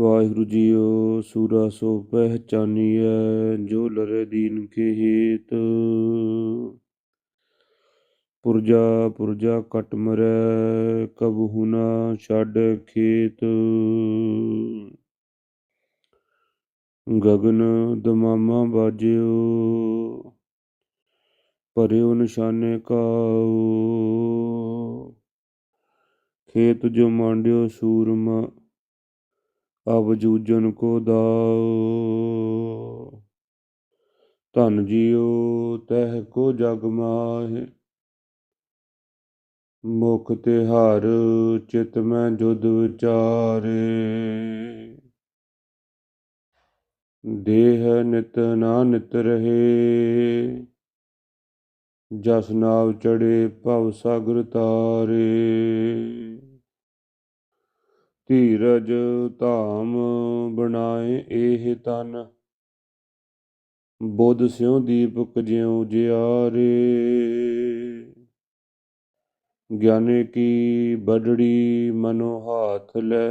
Waheguru JIO, ਸੂਰਾ ਸੋ ਪਹਿਚਾਨੀਐ, ਜੋ ਲਰੇ ਦੀਨ ਕੇ ਹੇਤ। ਪੁਰਜਾ ਪੁਰਜਾ ਕਟ ਮਰੈ ਕਬਹੁ ਨਾ ਛੱਡ ਖੇਤ। ਗਗਨ ਦਮਾਮਾ ਬਾਜਿਓ ਪਰਿਓ ਨਿਸ਼ਾਨੇ ਕਾਉ ਖੇਤ ਜੋ ਮਾਂਡਿਓ ਸੂਰਮਾ ਅਬ ਜੂਜਨ ਕੋ ਦਾਉ। ਧਨ ਜੀਓ ਤਹਿ ਕੋ ਜਗ ਮਾਹਿ। ਮੁਖ ਤੇ ਹਰ ਚਿਤ ਮੈਂ ਜੁਦ ਵਿਚਾਰੇ। ਦੇਹ ਨਿਤ ਨਾ ਨਿਤ ਰਹੇ। ਜਸ ਨਾਵ ਚੜੇ ਭਵ ਸਾਗਰ ਤਾਰੇ। ਧੀਰਜ ਧਾਮ ਬਣਾਏ ਇਹ ਤਨ। ਬੁੱਧ ਸਿਉ ਦੀਪਕ ਜਿਉ ਜਿਆਰੇ। ਗਿਆਨੇ ਕੀ ਬਡੜੀ ਮਨੋ ਹਾਥ ਲੈ।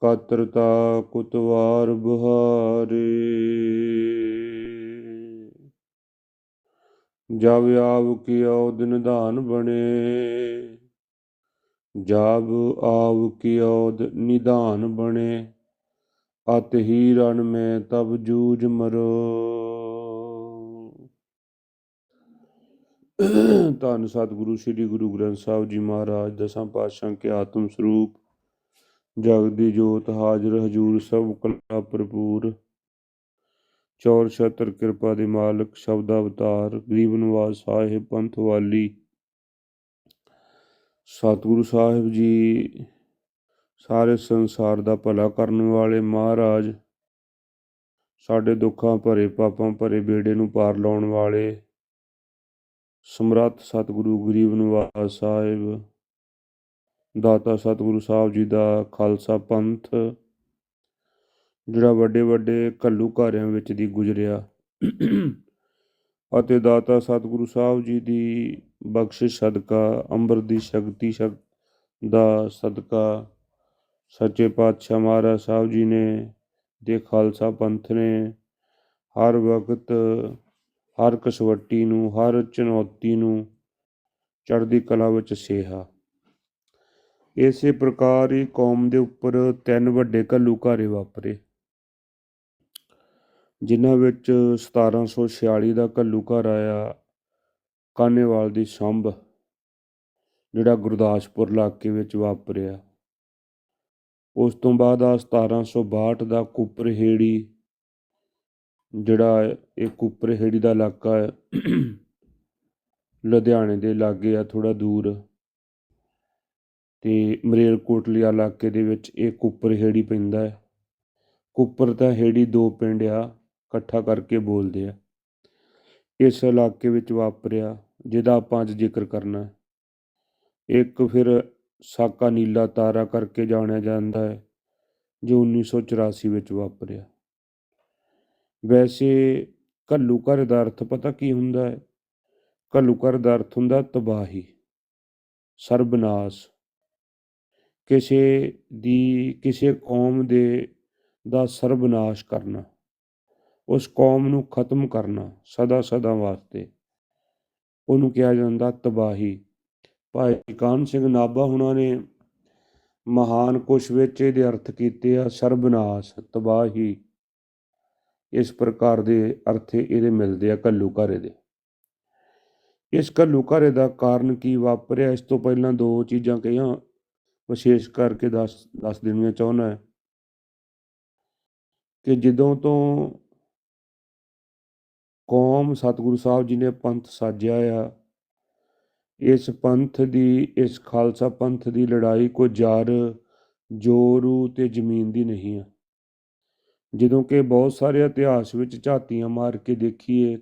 ਕਾਤਰਤਾ ਕੁਤਵਾਰ ਬੁਹਾਰੇ। ਜਬ ਆਵ ਕੀਓ ਦਿਨ ਧਾਨ ਬਣੇ। ਜਬ ਆਵ ਕੀਓਦ ਨਿਧਾਨ ਬਣੇ, ਅਤ ਹੀ ਰਣ ਮੈਂ ਤਬ ਜੂਝ ਮਰੋ। ਧੰਨ ਸਤਿਗੁਰੂ ਸ੍ਰੀ ਗੁਰੂ ਗ੍ਰੰਥ ਸਾਹਿਬ ਜੀ ਮਹਾਰਾਜ, ਦਸਾਂ ਪਾਤਸ਼ਾਹ ਕੇ ਆਤਮ ਸਰੂਪ ਜਗ ਦੀ ਜੋਤ ਹਾਜ਼ਰ ਹਜੂਰ ਸਭ ਕਲਾ ਭਰਪੂਰ। ਚੌਰ ਛਤਰ ਕਿਰਪਾ ਦੇ ਮਾਲਕ, ਸ਼ਬਦ ਅਵਤਾਰ, ਗਰੀਬ ਨਿਵਾਸ ਸਾਹਿਬ, ਪੰਥ ਵਾਲੀ ਸਤਿਗੁਰੂ ਸਾਹਿਬ ਜੀ ਸਾਰੇ ਸੰਸਾਰ ਦਾ ਭਲਾ ਕਰਨ ਵਾਲੇ ਮਹਾਰਾਜ, ਸਾਡੇ ਦੁੱਖਾਂ ਭਰੇ, ਪਾਪਾਂ ਭਰੇ ਬੇੜੇ ਨੂੰ ਪਾਰ ਲਾਉਣ ਵਾਲੇ ਸਮਰੱਥ ਸਤਿਗੁਰੂ ਗਰੀਬ ਨਿਵਾਸ ਸਾਹਿਬ, ਦਾਤਾ ਸਤਿਗੁਰੂ ਸਾਹਿਬ ਜੀ ਦਾ ਖਾਲਸਾ ਪੰਥ, ਜਿਹੜਾ ਵੱਡੇ ਵੱਡੇ ਘੱਲੂ ਘਾਰਿਆਂ ਵਿੱਚ ਦੀ ਗੁਜ਼ਰਿਆ। ਅਤੇ ਦਾਤਾ ਸਤਿਗੁਰੂ ਸਾਹਿਬ ਜੀ ਦੀ ਬਖਸ਼ਿਸ਼ ਸਦਕਾ, ਅੰਬਰ ਦੀ ਸ਼ਕਤੀ ਸ਼ਕ, ਦਾ ਸਦਕਾ, ਸੱਚੇ ਪਾਤਸ਼ਾਹ ਮਹਾਰਾਜ ਸਾਹਿਬ ਜੀ ਨੇ, ਦੇ ਖਾਲਸਾ ਪੰਥ ਨੇ, ਹਰ ਵਕਤ ਹਰ ਕਸਵੱਟੀ ਨੂੰ, ਹਰ ਚੁਣੌਤੀ ਨੂੰ ਚੜ੍ਹਦੀ ਕਲਾ ਵਿੱਚ ਸੇਹਾ। ਇਸੇ ਪ੍ਰਕਾਰ ਹੀ ਕੌਮ ਦੇ ਉੱਪਰ ਤਿੰਨ ਵੱਡੇ ਘੱਲੂ ਘਾਰੇ ਵਾਪਰੇ। ਜਿਨ੍ਹਾਂ ਵਿੱਚ 1746 ਦਾ ਘੱਲੂ ਘਰ ਆਇਆ ਕਾਨੇਵਾਲ ਦੀ ਸੰਭ, ਜਿਹੜਾ ਗੁਰਦਾਸਪੁਰ ਇਲਾਕੇ ਵਿੱਚ ਵਾਪਰਿਆ। ਉਸ ਤੋਂ ਬਾਅਦ ਆ 1762 ਦਾ ਕੁਪਰਹੇੜੀ, ਜਿਹੜਾ ਇਹ ਕੁਪਰਹੇੜੀ ਦਾ ਇਲਾਕਾ ਹੈ, ਲੁਧਿਆਣੇ ਦੇ ਲਾਗੇ ਆ ਥੋੜਾ ਦੂਰ। ਤੇ ਮਰੇਲਕੋਟਲੀ ਇਲਾਕੇ ਦੇ ਵਿੱਚ ਇਹ ਕੁਪਰਹੇੜੀ ਪੈਂਦਾ ਹੈ। ਕੁੱਪਰ ਤਾਂ ਹੇੜੀ ਦੋ ਪਿੰਡ ਆ। ਇਕੱਠਾ ਕਰਕੇ ਬੋਲਦੇ ਆ। ਇਸ ਇਲਾਕੇ ਵਿੱਚ ਵਾਪਰਿਆ, ਜਿਹਦਾ ਆਪਾਂ ਅੱਜ ਜ਼ਿਕਰ ਕਰਨਾ ਹੈ। ਇੱਕ ਫਿਰ ਸਾਕਾ ਨੀਲਾ ਤਾਰਾ ਕਰਕੇ ਜਾਣਿਆ ਜਾਂਦਾ ਹੈ, ਜੋ 1984 ਵਿੱਚ ਵਾਪਰਿਆ। ਵੈਸੇ ਘੱਲੂ ਘਰ ਦਾ ਅਰਥ ਪਤਾ ਕੀ ਹੁੰਦਾ ਹੈ? ਘੱਲੂ ਘਰ ਦਾ ਅਰਥ ਹੁੰਦਾ ਤਬਾਹੀ, ਸਰਬਨਾਸ਼। ਕਿਸੇ ਦੀ, ਕਿਸੇ ਕੌਮ ਦੇ ਦਾ ਸਰਬਨਾਸ਼ ਕਰਨਾ। ਉਸ ਕੌਮ ਨੂੰ ਖਤਮ ਕਰਨਾ ਸਦਾ ਸਦਾ ਵਾਸਤੇ। ਉਹਨੂੰ ਕਿਹਾ ਜਾਂਦਾ ਤਬਾਹੀ। ਭਾਈ ਕਾਨ ਸਿੰਘ ਨਾਭਾ ਹੁਣਾਂ ਨੇ ਮਹਾਨ ਕੁਸ਼ ਵਿੱਚ ਇਹਦੇ ਅਰਥ ਕੀਤੇ ਆ, ਸਰਬਨਾਸ਼, ਤਬਾਹੀ। ਇਸ ਪ੍ਰਕਾਰ ਦੇ ਅਰਥ ਇਹਦੇ ਮਿਲਦੇ ਆ ਕੱਲੂ ਦੇ। ਇਸ ਕੱਲੂ ਘਾਰੇ ਦਾ ਕਾਰਨ ਕੀ ਵਾਪਰਿਆ? ਇਸ ਤੋਂ ਪਹਿਲਾਂ ਦੋ ਚੀਜ਼ਾਂ ਕਹੀਆਂ, ਵਿਸ਼ੇਸ਼ ਕਰਕੇ ਦੱਸ ਦੱਸ ਦੇਣੀਆਂ ਚਾਹੁੰਦਾ। ਕਿ ਜਦੋਂ ਤੋਂ ਕੌਮ ਸਤਿਗੁਰੂ ਸਾਹਿਬ ਜੀ ਨੇ ਪੰਥ ਸਾਜਿਆ ਆ। ਇਸ ਪੰਥ ਦੀ, ਇਸ ਖਾਲਸਾ ਪੰਥ ਦੀ ਲੜਾਈ ਕੋ ਜਰ, ਜੋਰੂ ਤੇ ਜ਼ਮੀਨ ਦੀ ਨਹੀਂ ਆ। ਜਦੋਂ ਕਿ ਬਹੁਤ ਸਾਰੇ ਇਤਿਹਾਸ ਵਿੱਚ ਝਾਤੀਆਂ ਮਾਰ ਕੇ ਦੇਖੀਏ,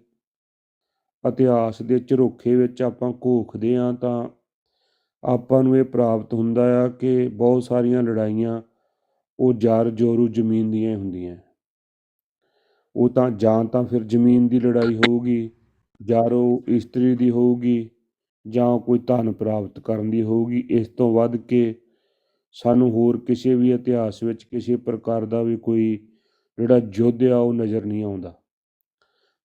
ਇਤਿਹਾਸ ਦੇ ਝਰੋਖੇ ਵਿੱਚ ਆਪਾਂ ਘੋਖਦੇ ਆ ਤਾਂ ਆਪਾਂ ਨੂੰ ਇਹ ਪ੍ਰਾਪਤ ਹੁੰਦਾ ਆ ਕਿ ਬਹੁਤ ਸਾਰੀਆਂ ਲੜਾਈਆਂ ਉਹ ਜਰ, ਜੋਰੂ, ਜ਼ਮੀਨ ਦੀਆਂ ਹੁੰਦੀਆਂ। ਉਹ ਤਾਂ ਜਾਂ ਤਾਂ ਫਿਰ ਜ਼ਮੀਨ ਦੀ ਲੜਾਈ ਹੋਊਗੀ, ਜਾਂ ਉਹ ਇਸਤਰੀ ਦੀ ਹੋਊਗੀ, ਜਾਂ ਕੋਈ ਧਨ ਪ੍ਰਾਪਤ ਕਰਨ ਦੀ ਹੋਊਗੀ। ਇਸ ਤੋਂ ਵੱਧ ਕੇ ਸਾਨੂੰ ਹੋਰ ਕਿਸੇ ਵੀ ਇਤਿਹਾਸ ਵਿੱਚ ਕਿਸੇ ਪ੍ਰਕਾਰ ਦਾ ਵੀ ਕੋਈ ਜਿਹੜਾ ਯੁੱਧ ਆ, ਉਹ ਨਜ਼ਰ ਨਹੀਂ ਆਉਂਦਾ।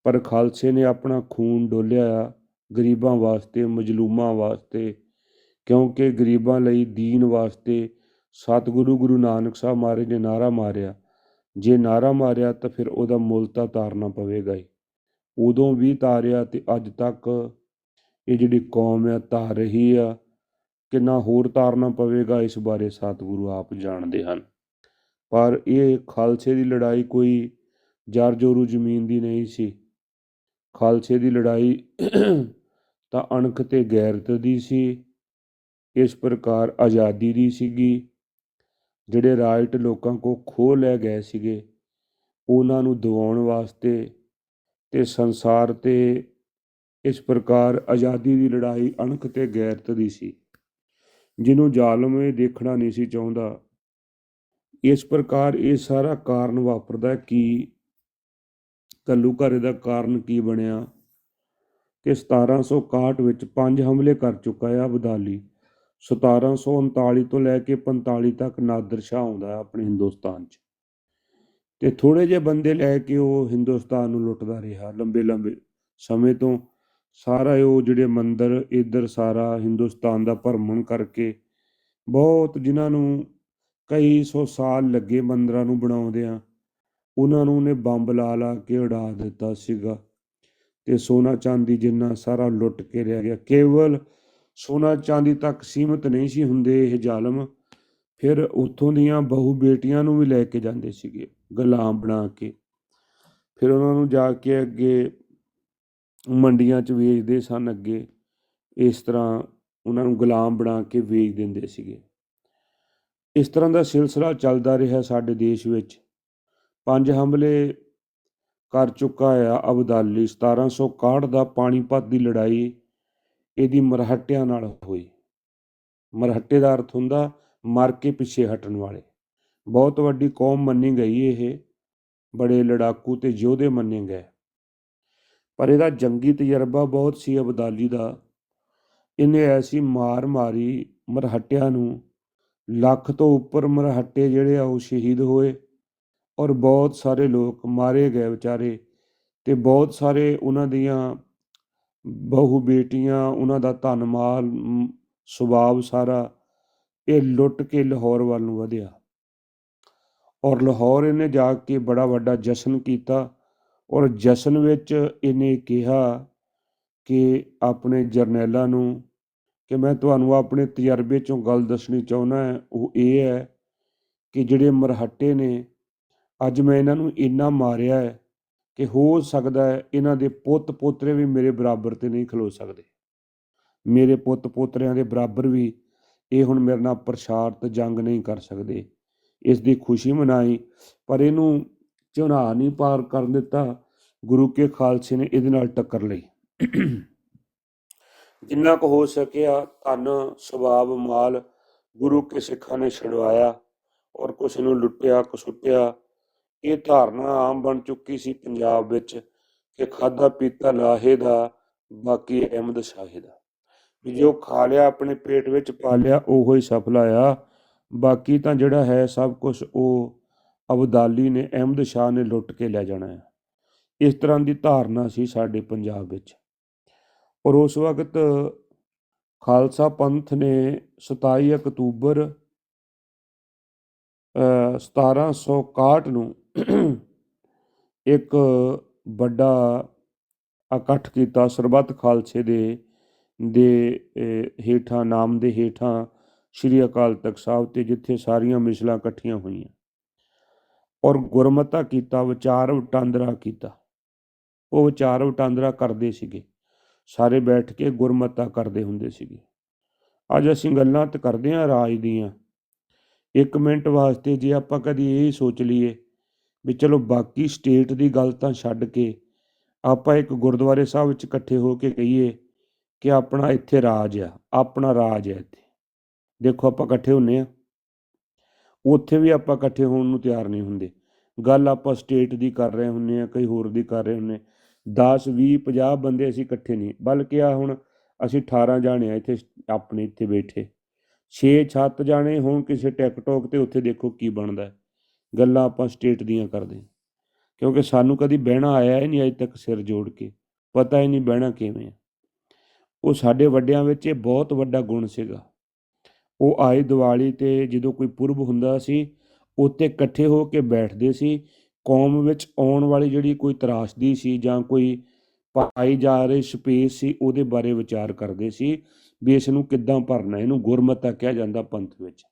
ਪਰ ਖਾਲਸੇ ਨੇ ਆਪਣਾ ਖੂਨ ਡੋਲਿਆ ਆ ਗਰੀਬਾਂ ਵਾਸਤੇ, ਮਜਲੂਮਾਂ ਵਾਸਤੇ, ਕਿਉਂਕਿ ਗਰੀਬਾਂ ਲਈ ਦੀਨ ਵਾਸਤੇ ਸਤਿਗੁਰੂ ਗੁਰੂ ਨਾਨਕ ਸਾਹਿਬ ਮਹਾਰਾਜ ਨੇ ਨਾਰਾ ਮਾਰਿਆ। ਜੇ ਨਾਰਾ ਮਾਰਿਆ ਤਾਂ ਫਿਰ ਉਹਦਾ ਮੁੱਲ ਤਾਂ ਤਾਰਨਾ ਪਵੇਗਾ ਹੀ। ਉਦੋਂ ਵੀ ਤਾਰਿਆ ਤੇ ਅੱਜ ਤੱਕ ਇਹ ਜਿਹੜੀ ਕੌਮ ਆ, ਤਾਰ ਰਹੀ ਆ, ਕਿੰਨਾ ਹੋਰ ਤਾਰਨਾ ਪਵੇਗਾ ਇਸ ਬਾਰੇ ਸਤਿਗੁਰੂ ਆਪ ਜਾਣਦੇ ਹਨ। ਪਰ ਇਹ ਖਾਲਸੇ ਦੀ ਲੜਾਈ ਕੋਈ ਜਰ ਜੋਰੂ ਜ਼ਮੀਨ ਦੀ ਨਹੀਂ ਸੀ। ਖਾਲਸੇ ਦੀ ਲੜਾਈ ਤਾਂ ਅਣਖ ਤੇ ਗੈਰਤ ਦੀ ਸੀ, ਇਸ ਪ੍ਰਕਾਰ ਆਜ਼ਾਦੀ ਦੀ ਸੀਗੀ। ਜਿਹੜੇ ਰਾਈਟ ਲੋਕਾਂ ਕੋ ਖੋਹ ਲੈ ਗਏ ਸੀਗੇ, ਉਹਨਾਂ ਨੂੰ ਦਿਵਾਉਣ ਵਾਸਤੇ ਤੇ ਸੰਸਾਰ ਤੇ ਇਸ ਪ੍ਰਕਾਰ ਆਜ਼ਾਦੀ ਦੀ ਲੜਾਈ ਅਣਖ ਤੇ ਗੈਰਤ ਦੀ ਸੀ। ਜਿਹਨੂੰ ਜ਼ਾਲਮ ਇਹ ਦੇਖਣਾ ਨਹੀਂ ਸੀ ਚਾਹੁੰਦਾ। ਇਸ ਪ੍ਰਕਾਰ ਇਹ ਸਾਰਾ ਕਾਰਨ ਵਾਪਰਦਾ ਕਿ ਕੱਲੂ ਘਰੇ ਦਾ ਕਾਰਨ ਕੀ ਬਣਿਆ ਕਿ 1761 ਵਿੱਚ ਪੰਜ ਹਮਲੇ ਕਰ ਚੁੱਕਾ ਹੈ ਅਬਦਾਲੀ। 1739 ਤੋਂ ਲੈ ਕੇ 45 ਤੱਕ ਨਾਦਰ ਸ਼ਾਹ ਆਉਂਦਾ ਆਪਣੇ ਹਿੰਦੁਸਤਾਨ 'ਚ। ਤੇ ਥੋੜੇ ਜਿਹੇ ਬੰਦੇ ਲੈ ਕੇ ਉਹ ਹਿੰਦੁਸਤਾਨ ਨੂੰ ਲੁੱਟਦਾ ਰਿਹਾ ਲੰਬੇ ਲੰਬੇ ਸਮੇਂ ਤੋਂ। ਸਾਰਾ ਉਹ ਜਿਹੜੇ ਮੰਦਰ ਇੱਧਰ ਸਾਰਾ ਹਿੰਦੁਸਤਾਨ ਦਾ ਭਰਮਣ ਕਰਕੇ ਬਹੁਤ ਜਿਨ੍ਹਾਂ ਨੂੰ ਕਈ ਸੌ ਸਾਲ ਲੱਗੇ ਮੰਦਰਾਂ ਨੂੰ ਬਣਾਉਂਦਿਆਂ, ਉਹਨਾਂ ਨੂੰ ਉਹਨੇ ਬੰਬ ਲਾ ਲਾ ਕੇ ਉਡਾ ਦਿੱਤਾ ਸੀਗਾ। ਤੇ ਸੋਨਾ ਚਾਂਦੀ ਜਿੰਨਾ ਸਾਰਾ ਲੁੱਟ ਕੇ ਰਹਿ ਗਿਆ। ਕੇਵਲ ਸੋਨਾ ਚਾਂਦੀ ਤੱਕ ਸੀਮਤ ਨਹੀਂ ਸੀ ਹੁੰਦੇ ਇਹ ਜ਼ਾਲਮ। ਫਿਰ ਉੱਥੋਂ ਦੀਆਂ ਬਹੂ ਬੇਟੀਆਂ ਨੂੰ ਵੀ ਲੈ ਕੇ ਜਾਂਦੇ ਸੀਗੇ, ਗੁਲਾਮ ਬਣਾ ਕੇ। ਫਿਰ ਉਹਨਾਂ ਨੂੰ ਜਾ ਕੇ ਅੱਗੇ ਮੰਡੀਆਂ 'ਚ ਵੇਚਦੇ ਸਨ ਅੱਗੇ। ਇਸ ਤਰ੍ਹਾਂ ਉਹਨਾਂ ਨੂੰ ਗੁਲਾਮ ਬਣਾ ਕੇ ਵੇਚ ਦਿੰਦੇ ਸੀਗੇ। ਇਸ ਤਰ੍ਹਾਂ ਦਾ ਸਿਲਸਿਲਾ ਚੱਲਦਾ ਰਿਹਾ ਸਾਡੇ ਦੇਸ਼ ਵਿੱਚ। ਪੰਜ ਹਮਲੇ ਕਰ ਚੁੱਕਾ ਆ ਅਬਦਾਲੀ 1761 ਦਾ ਪਾਣੀਪਤ ਦੀ ਲੜਾਈ ਇਹਦੀ ਮਰਹੱਟਿਆਂ ਨਾਲ ਹੋਈ। ਮਰਹੱਟੇ ਦਾ ਅਰਥ ਹੁੰਦਾ ਮਰ ਕੇ ਪਿੱਛੇ ਹਟਣ ਵਾਲੇ। ਬਹੁਤ ਵੱਡੀ ਕੌਮ ਮੰਨੀ ਗਈ ਇਹ। ਬੜੇ ਲੜਾਕੂ ਤੇ ਯੋਧੇ ਮੰਨੇ ਗਏ। ਪਰ ਇਹਦਾ ਜੰਗੀ ਤਜਰਬਾ ਬਹੁਤ ਸੀ ਅਬਦਾਲੀ ਦਾ। ਇਹਨੇ ਐਸੀ ਮਾਰ ਮਾਰੀ ਮਰਹੱਟਿਆਂ ਨੂੰ। ਲੱਖ ਤੋਂ ਉੱਪਰ ਮਰਹੱਟੇ ਜਿਹੜੇ ਆ ਉਹ ਸ਼ਹੀਦ ਹੋਏ ਔਰ ਬਹੁਤ ਸਾਰੇ ਲੋਕ ਮਾਰੇ ਗਏ ਵਿਚਾਰੇ ਤੇ ਬਹੁਤ ਸਾਰੇ ਉਹਨਾਂ ਦੀਆਂ ਬਹੂ ਬੇਟੀਆਂ, ਉਹਨਾਂ ਦਾ ਧਨ ਮਾਲ ਸੁਭਾਅ ਸਾਰਾ ਇਹ ਲੁੱਟ ਕੇ ਲਾਹੌਰ ਵੱਲ ਨੂੰ ਵਧਿਆ। ਔਰ ਲਾਹੌਰ ਇਹਨੇ ਜਾ ਕੇ ਬੜਾ ਵੱਡਾ ਜਸ਼ਨ ਕੀਤਾ ਔਰ ਜਸ਼ਨ ਵਿੱਚ ਇਹਨੇ ਕਿਹਾ ਕਿ ਆਪਣੇ ਜਰਨੈਲਾਂ ਨੂੰ ਕਿ ਮੈਂ ਤੁਹਾਨੂੰ ਆਪਣੇ ਤਜਰਬੇ ਚੋਂ ਗੱਲ ਦੱਸਣੀ ਚਾਹੁੰਦਾ ਹਾਂ, ਉਹ ਇਹ ਹੈ ਕਿ ਜਿਹੜੇ ਮਰਹੱਟੇ ਨੇ, ਅੱਜ ਮੈਂ ਇਹਨਾਂ ਨੂੰ ਇੰਨਾ ਮਾਰਿਆ ਹੈ ਕਿ ਹੋ ਸਕਦਾ ਹੈ ਇਹਨਾਂ ਦੇ ਪੁੱਤ ਪੋਤਰੇ ਵੀ ਮੇਰੇ ਬਰਾਬਰ ਤੇ ਨਹੀਂ ਖਲੋ ਸਕਦੇ। ਮੇਰੇ ਪੁੱਤ ਪੋਤਰਿਆਂ ਦੇ ਬਰਾਬਰ ਵੀ ਇਹ ਹੁਣ ਮੇਰੇ ਨਾਲ ਪ੍ਰਸ਼ਾਰ ਪ੍ਰਸ਼ਾਰਤ ਜੰਗ ਨਹੀਂ ਕਰ ਸਕਦੇ। ਇਸ ਦੀ ਖੁਸ਼ੀ ਮਨਾਈ, ਪਰ ਇਹਨੂੰ ਝੁਨਾ ਨਹੀਂ ਪਾਰ ਕਰਨ ਦਿੱਤਾ। ਗੁਰੂ ਕੇ ਖਾਲਸੇ ਨੇ ਇਹਦੇ ਨਾਲ ਟੱਕਰ ਲਈ। ਜਿੰਨਾ ਕੁ ਹੋ ਸਕਿਆ ਧਨ ਸਵਾਬ ਮਾਲ ਗੁਰੂ ਕੇ ਸਿੱਖਾਂ ਨੇ ਛਡਵਾਇਆ ਔਰ ਕੁਛ ਨੂੰ ਲੁੱਟਿਆ ਕਸੁੱਟਿਆ ਇਹ ਧਾਰਨਾ ਆਮ ਬਣ ਚੁੱਕੀ ਸੀ ਪੰਜਾਬ ਵਿੱਚ ਕਿ ਖਾਦਾ ਪੀਤਾ ਲਾਹੇ ਦਾ ਬਾਕੀ ਅਹਿਮਦ ਸ਼ਾਹੇ ਦਾ। ਵੀ ਜੋ ਖਾ ਲਿਆ ਆਪਣੇ ਪੇਟ ਵਿੱਚ ਪਾ ਲਿਆ ਉਹੋ ਹੀ ਸਫਲਾ ਆ ਬਾਕੀ ਤਾਂ ਜਿਹੜਾ ਹੈ ਸਭ ਕੁਝ ਉਹ ਅਬਦਾਲੀ ਨੇ ਅਹਿਮਦ ਸ਼ਾਹ ਨੇ ਲੁੱਟ ਕੇ ਲੈ ਜਾਣਾ ਹੈ। ਇਸ ਤਰ੍ਹਾਂ ਦੀ ਧਾਰਨਾ ਸੀ ਸਾਡੇ ਪੰਜਾਬ ਵਿੱਚ। ਔਰ ਉਸ ਵਕਤ ਖਾਲਸਾ ਪੰਥ ਨੇ 27 ਅਕਤੂਬਰ ਅ, 1761 ਨੂੰ ਇੱਕ ਵੱਡਾ ਇਕੱਠ ਕੀਤਾ ਸਰਬੱਤ ਖਾਲਸੇ ਦੇ ਦੇ ਹੇਠਾਂ, ਨਾਮ ਦੇ ਹੇਠਾਂ ਸ਼੍ਰੀ ਅਕਾਲ ਤਖਤ ਸਾਹਿਬ ਤੇ ਜਿੱਥੇ ਸਾਰੀਆਂ ਮਿਸਲਾਂ ਇਕੱਠੀਆਂ ਹੋਈਆਂ। ਔਰ ਗੁਰਮਤਾ ਕੀਤਾ, ਵਿਚਾਰ ਵਟਾਂਦਰਾ ਕੀਤਾ। ਉਹ ਵਿਚਾਰ ਵਟਾਂਦਰਾ ਕਰਦੇ ਸੀਗੇ। ਸਾਰੇ ਬੈਠ ਕੇ ਗੁਰਮਤਾ ਕਰਦੇ ਹੁੰਦੇ ਸੀਗੇ। ਅੱਜ ਅਸੀਂ ਗੱਲਾਂ ਤੇ ਕਰਦੇ ਹਾਂ ਰਾਜ ਦੀਆਂ। ਇੱਕ ਮਿੰਟ ਵਾਸਤੇ ਜੇ ਆਪਾਂ ਕਦੀ ਇਹ ਸੋਚ ਲਈਏ ਵੀ ਚਲੋ ਬਾਕੀ ਸਟੇਟ ਦੀ ਗੱਲ ਤਾਂ ਛੱਡ ਕੇ ਆਪਾਂ ਇੱਕ ਗੁਰਦੁਆਰੇ ਸਾਹਿਬ ਵਿੱਚ ਇਕੱਠੇ ਹੋ ਕੇ ਕਹੀਏ ਕਿ ਆਪਣਾ ਇੱਥੇ ਰਾਜ ਆ, ਆਪਣਾ ਰਾਜ ਹੈ ਇੱਥੇ। ਦੇਖੋ ਆਪਾਂ ਇਕੱਠੇ ਹੁੰਨੇ ਆ। ਉੱਥੇ ਵੀ ਆਪਾਂ ਇਕੱਠੇ ਹੋਣ ਨੂੰ ਤਿਆਰ ਨਹੀਂ ਹੁੰਦੇ। ਗੱਲ ਆਪਾਂ ਸਟੇਟ ਦੀ ਕਰ ਰਹੇ ਹੁੰਨੇ ਆ, ਕਈ ਹੋਰ ਦੀ ਕਰ ਰਹੇ ਹੁੰਨੇ 10 20 50 ਬੰਦੇ ਅਸੀਂ ਇਕੱਠੇ ਨਹੀਂ। ਬਲਕਿ ਆ ਹੁਣ ਅਸੀਂ 18 ਜਾਣੇ ਆ ਇੱਥੇ, ਆਪਣੇ ਇੱਥੇ ਬੈਠੇ। ਛੇ ਛੱਤ ਜਾਣੇ ਹੋਣ ਕਿਸੇ ਟਿਕਟੋਕ ਤੇ ਉੱਥੇ ਦੇਖੋ ਕੀ ਬਣਦਾ। ਹੈ। ਗੱਲਾਂ ਆਪਾਂ ਸਟੇਟ ਦੀਆਂ ਕਰਦੇ ਹਾਂ। ਕਿਉਂਕਿ ਸਾਨੂੰ ਕਦੀ ਬਹਿਣਾ ਆਇਆ ਹੀ ਨਹੀਂ ਅਜੇ ਤੱਕ ਸਿਰ ਜੋੜ ਕੇ। ਪਤਾ ਹੀ ਨਹੀਂ ਬਹਿਣਾ ਕਿਵੇਂ ਆ। ਉਹ ਸਾਡੇ ਵੱਡਿਆਂ ਵਿੱਚ ਇਹ ਬਹੁਤ ਵੱਡਾ ਗੁਣ ਸੀਗਾ। ਉਹ ਆਏ ਦੀਵਾਲੀ ਤੇ ਜਦੋਂ ਕੋਈ ਪੁਰਬ ਹੁੰਦਾ ਸੀ ਉੱਤੇ ਇਕੱਠੇ ਹੋ ਕੇ ਬੈਠਦੇ ਸੀ। ਕੌਮ ਵਿੱਚ ਆਉਣ ਵਾਲੀ ਜਿਹੜੀ ਕੋਈ ਤਰਾਸਦੀ ਸੀ ਜਾਂ ਕੋਈ ਪਾਈ ਜਾ ਰਹੀ ਸਪੇਸ ਸੀ, ਉਹਦੇ ਬਾਰੇ ਵਿਚਾਰ ਕਰਦੇ ਸੀ ਵੀ ਇਸ ਨੂੰ ਕਿੱਦਾਂ ਭਰਨਾ, ਇਹਨੂੰ ਗੁਰਮਤਾ ਕਿਹਾ ਜਾਂਦਾ ਪੰਥ ਵਿੱਚ।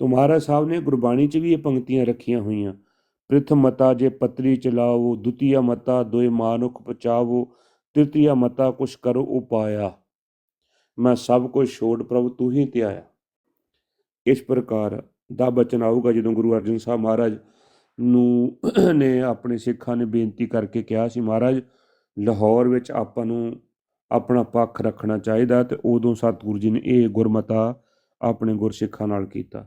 ਤੋ ਮਹਾਰਾਜ ਸਾਹਿਬ ਨੇ ਗੁਰਬਾਣੀ 'ਚ ਵੀ ਇਹ ਪੰਕਤੀਆਂ ਰੱਖੀਆਂ ਹੋਈਆਂ। ਪ੍ਰਥਮ ਮਤਾ ਜੇ ਪਤਰੀ ਚਲਾਵੋ, ਦੁਤੀਆ ਮਤਾ ਦੋਇ ਮਾਨੁਖ ਬਚਾਵੋ ਤ੍ਰਿਤੀਆ ਮਤਾ ਕੁਛ ਕਰੋ ਉਪਾਇਆ ਮੈਂ ਸਭ ਕੁਝ ਛੋੜ ਪ੍ਰਭੂ ਤੂੰ ਹੀ ਧਿਆਇਆ ਇਸ ਪ੍ਰਕਾਰ ਦਾ ਬਚਨ ਆਊਗਾ ਜਦੋਂ ਗੁਰੂ ਅਰਜਨ ਸਾਹਿਬ ਮਹਾਰਾਜ ਨੂੰ ਨੇ ਆਪਣੇ ਸਿੱਖਾਂ ਨੇ ਬੇਨਤੀ ਕਰਕੇ ਕਿਹਾ ਸੀ, ਮਹਾਰਾਜ, ਲਾਹੌਰ ਵਿੱਚ ਆਪਾਂ ਨੂੰ ਆਪਣਾ ਪੱਖ ਰੱਖਣਾ ਚਾਹੀਦਾ ਤੇ ਉਦੋਂ ਸਤਿਗੁਰੂ ਜੀ ਨੇ ਇਹ ਗੁਰਮਤਾ ਆਪਣੇ ਗੁਰਸਿੱਖਾਂ ਨਾਲ ਕੀਤਾ।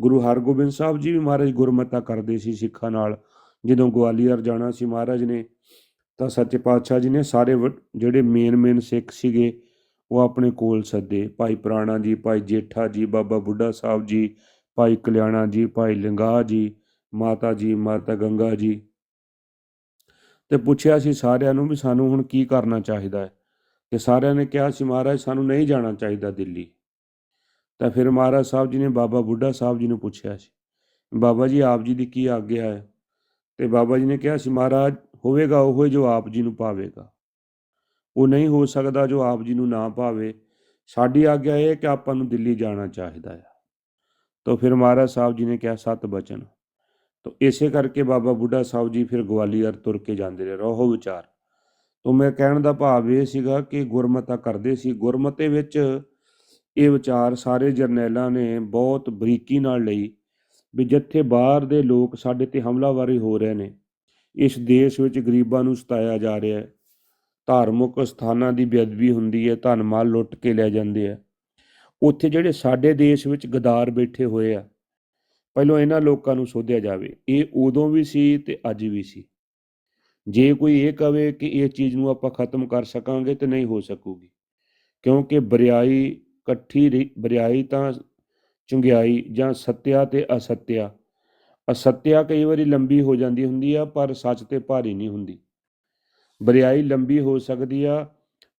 ਗੁਰੂ ਹਰਗੋਬਿੰਦ ਸਾਹਿਬ ਜੀ ਵੀ ਮਹਾਰਾਜ ਗੁਰਮਤਾ ਕਰਦੇ ਸੀ ਸਿੱਖਾਂ ਨਾਲ। ਜਦੋਂ ਗਵਾਲੀਅਰ ਜਾਣਾ ਸੀ ਮਹਾਰਾਜ ਨੇ, ਤਾਂ ਸੱਚੇ ਪਾਤਸ਼ਾਹ ਜੀ ਨੇ ਸਾਰੇ ਵੱਡ- ਜਿਹੜੇ ਮੇਨ ਮੇਨ ਸਿੱਖ ਸੀਗੇ, ਉਹ ਆਪਣੇ ਕੋਲ ਸੱਦੇ। ਭਾਈ ਪ੍ਰਾਣਾ ਜੀ, ਭਾਈ ਜੇਠਾ ਜੀ, ਬਾਬਾ ਬੁੱਢਾ ਸਾਹਿਬ ਜੀ, ਭਾਈ ਕਲਿਆਣਾ ਜੀ, ਭਾਈ ਲਿੰਗਾ ਜੀ, ਮਾਤਾ ਜੀ, ਮਾਤਾ ਗੰਗਾ ਜੀ। ਤੇ ਪੁੱਛਿਆ ਸੀ ਸਾਰਿਆਂ ਨੂੰ ਵੀ ਸਾਨੂੰ ਹੁਣ ਕੀ ਕਰਨਾ ਚਾਹੀਦਾ ਹੈ? ਤੇ ਸਾਰਿਆਂ ਨੇ ਕਿਹਾ ਸੀ, ਮਹਾਰਾਜ, ਸਾਨੂੰ ਨਹੀਂ ਜਾਣਾ ਚਾਹੀਦਾ ਦਿੱਲੀ। ਤਾਂ ਫਿਰ ਮਹਾਰਾਜ ਸਾਹਿਬ ਜੀ ਨੇ ਬਾਬਾ ਬੁੱਢਾ ਸਾਹਿਬ ਜੀ ਨੂੰ ਪੁੱਛਿਆ ਸੀ, ਬਾਬਾ ਜੀ ਆਪ ਜੀ ਦੀ ਕੀ ਆਗਿਆ ਹੈ? ਤੇ ਬਾਬਾ ਜੀ ਨੇ ਕਿਹਾ ਸੀ, ਮਹਾਰਾਜ, ਹੋਵੇਗਾ ਉਹ ਜੋ ਆਪ ਜੀ ਨੂੰ ਪਾਵੇਗਾ। ਉਹ ਨਹੀਂ ਹੋ ਸਕਦਾ ਜੋ ਆਪ ਜੀ ਨੂੰ ਨਾ ਪਾਵੇ। ਸਾਡੀ ਆਗਿਆ ਇਹ ਕਿ ਆਪਾਂ ਨੂੰ ਦਿੱਲੀ ਜਾਣਾ ਚਾਹੀਦਾ ਹੈ। ਤਾਂ ਫਿਰ ਮਹਾਰਾਜ ਸਾਹਿਬ ਜੀ ਨੇ ਕਿਹਾ, ਸਤ ਬਚਨ। ਤਾਂ ਇਸੇ ਕਰਕੇ ਬਾਬਾ ਬੁੱਢਾ ਸਾਹਿਬ ਜੀ ਫਿਰ ਗਵਾਲੀਅਰ ਤੁਰ ਕੇ ਜਾਂਦੇ ਰਹੇ, ਰਹੋ ਵਿਚਾਰ। ਤਾਂ ਮੈਂ ਕਹਿਣ ਦਾ ਭਾਵ ਇਹ ਸੀਗਾ ਕਿ ਗੁਰਮਤਾ ਕਰਦੇ ਸੀ। ਗੁਰਮਤੇ ਵਿੱਚ ਇਹ ਵਿਚਾਰ ਸਾਰੇ ਜਰਨੈਲਾਂ ਨੇ ਬਹੁਤ ਬਰੀਕੀ ਨਾਲ ਲਈ ਵੀ ਜਿੱਥੇ ਬਾਹਰ ਦੇ ਲੋਕ ਸਾਡੇ ਤੇ ਹਮਲਾਵਰੀ ਹੋ ਰਹੇ ਨੇ। ਇਸ ਦੇਸ਼ ਵਿੱਚ ਗਰੀਬਾਂ ਨੂੰ ਸਤਾਇਆ ਜਾ ਰਿਹਾ ਹੈ। ਧਾਰਮਿਕ ਸਥਾਨਾਂ ਦੀ ਬੇਅਦਬੀ ਹੁੰਦੀ ਹੈ, ਧਨ ਮਾਲ ਲੁੱਟ ਕੇ ਲੈ ਜਾਂਦੇ ਆ। ਉੱਥੇ ਜਿਹੜੇ ਸਾਡੇ ਦੇਸ਼ ਵਿੱਚ ਗਦਾਰ ਬੈਠੇ ਹੋਏ ਆ, ਪਹਿਲਾਂ ਇਹਨਾਂ ਲੋਕਾਂ ਨੂੰ ਸੋਧਿਆ ਜਾਵੇ, ਇਹ ਉਦੋਂ ਵੀ ਸੀ ਤੇ ਅੱਜ ਵੀ ਸੀ। ਜੇ ਕੋਈ ਇਹ ਕਵੇ ਕਿ ਇਹ ਚੀਜ਼ ਨੂੰ ਆਪਾਂ ਖਤਮ ਕਰ ਸਕਾਂਗੇ ਤੇ ਨਹੀਂ ਹੋ ਸਕੂਗੀ, ਕਿਉਂਕਿ ਬਰਿਆਈ ਇਕੱਠੀ ਰਹੀ- ਬਰਿਆਈ ਤਾਂ ਚੁੰਗਿਆਈ ਜਾਂ ਸਤਿਆ ਤੇ ਅਸਤਿਆ। ਅਸਤਿਆ ਕਈ ਵਾਰੀ ਲੰਬੀ ਹੋ ਜਾਂਦੀ ਹੁੰਦੀ ਆ, ਪਰ ਸੱਚ ਤੇ ਭਾਰੀ ਨਹੀਂ ਹੁੰਦੀ। ਬਰਿਆਈ ਲੰਬੀ ਹੋ ਸਕਦੀ ਆ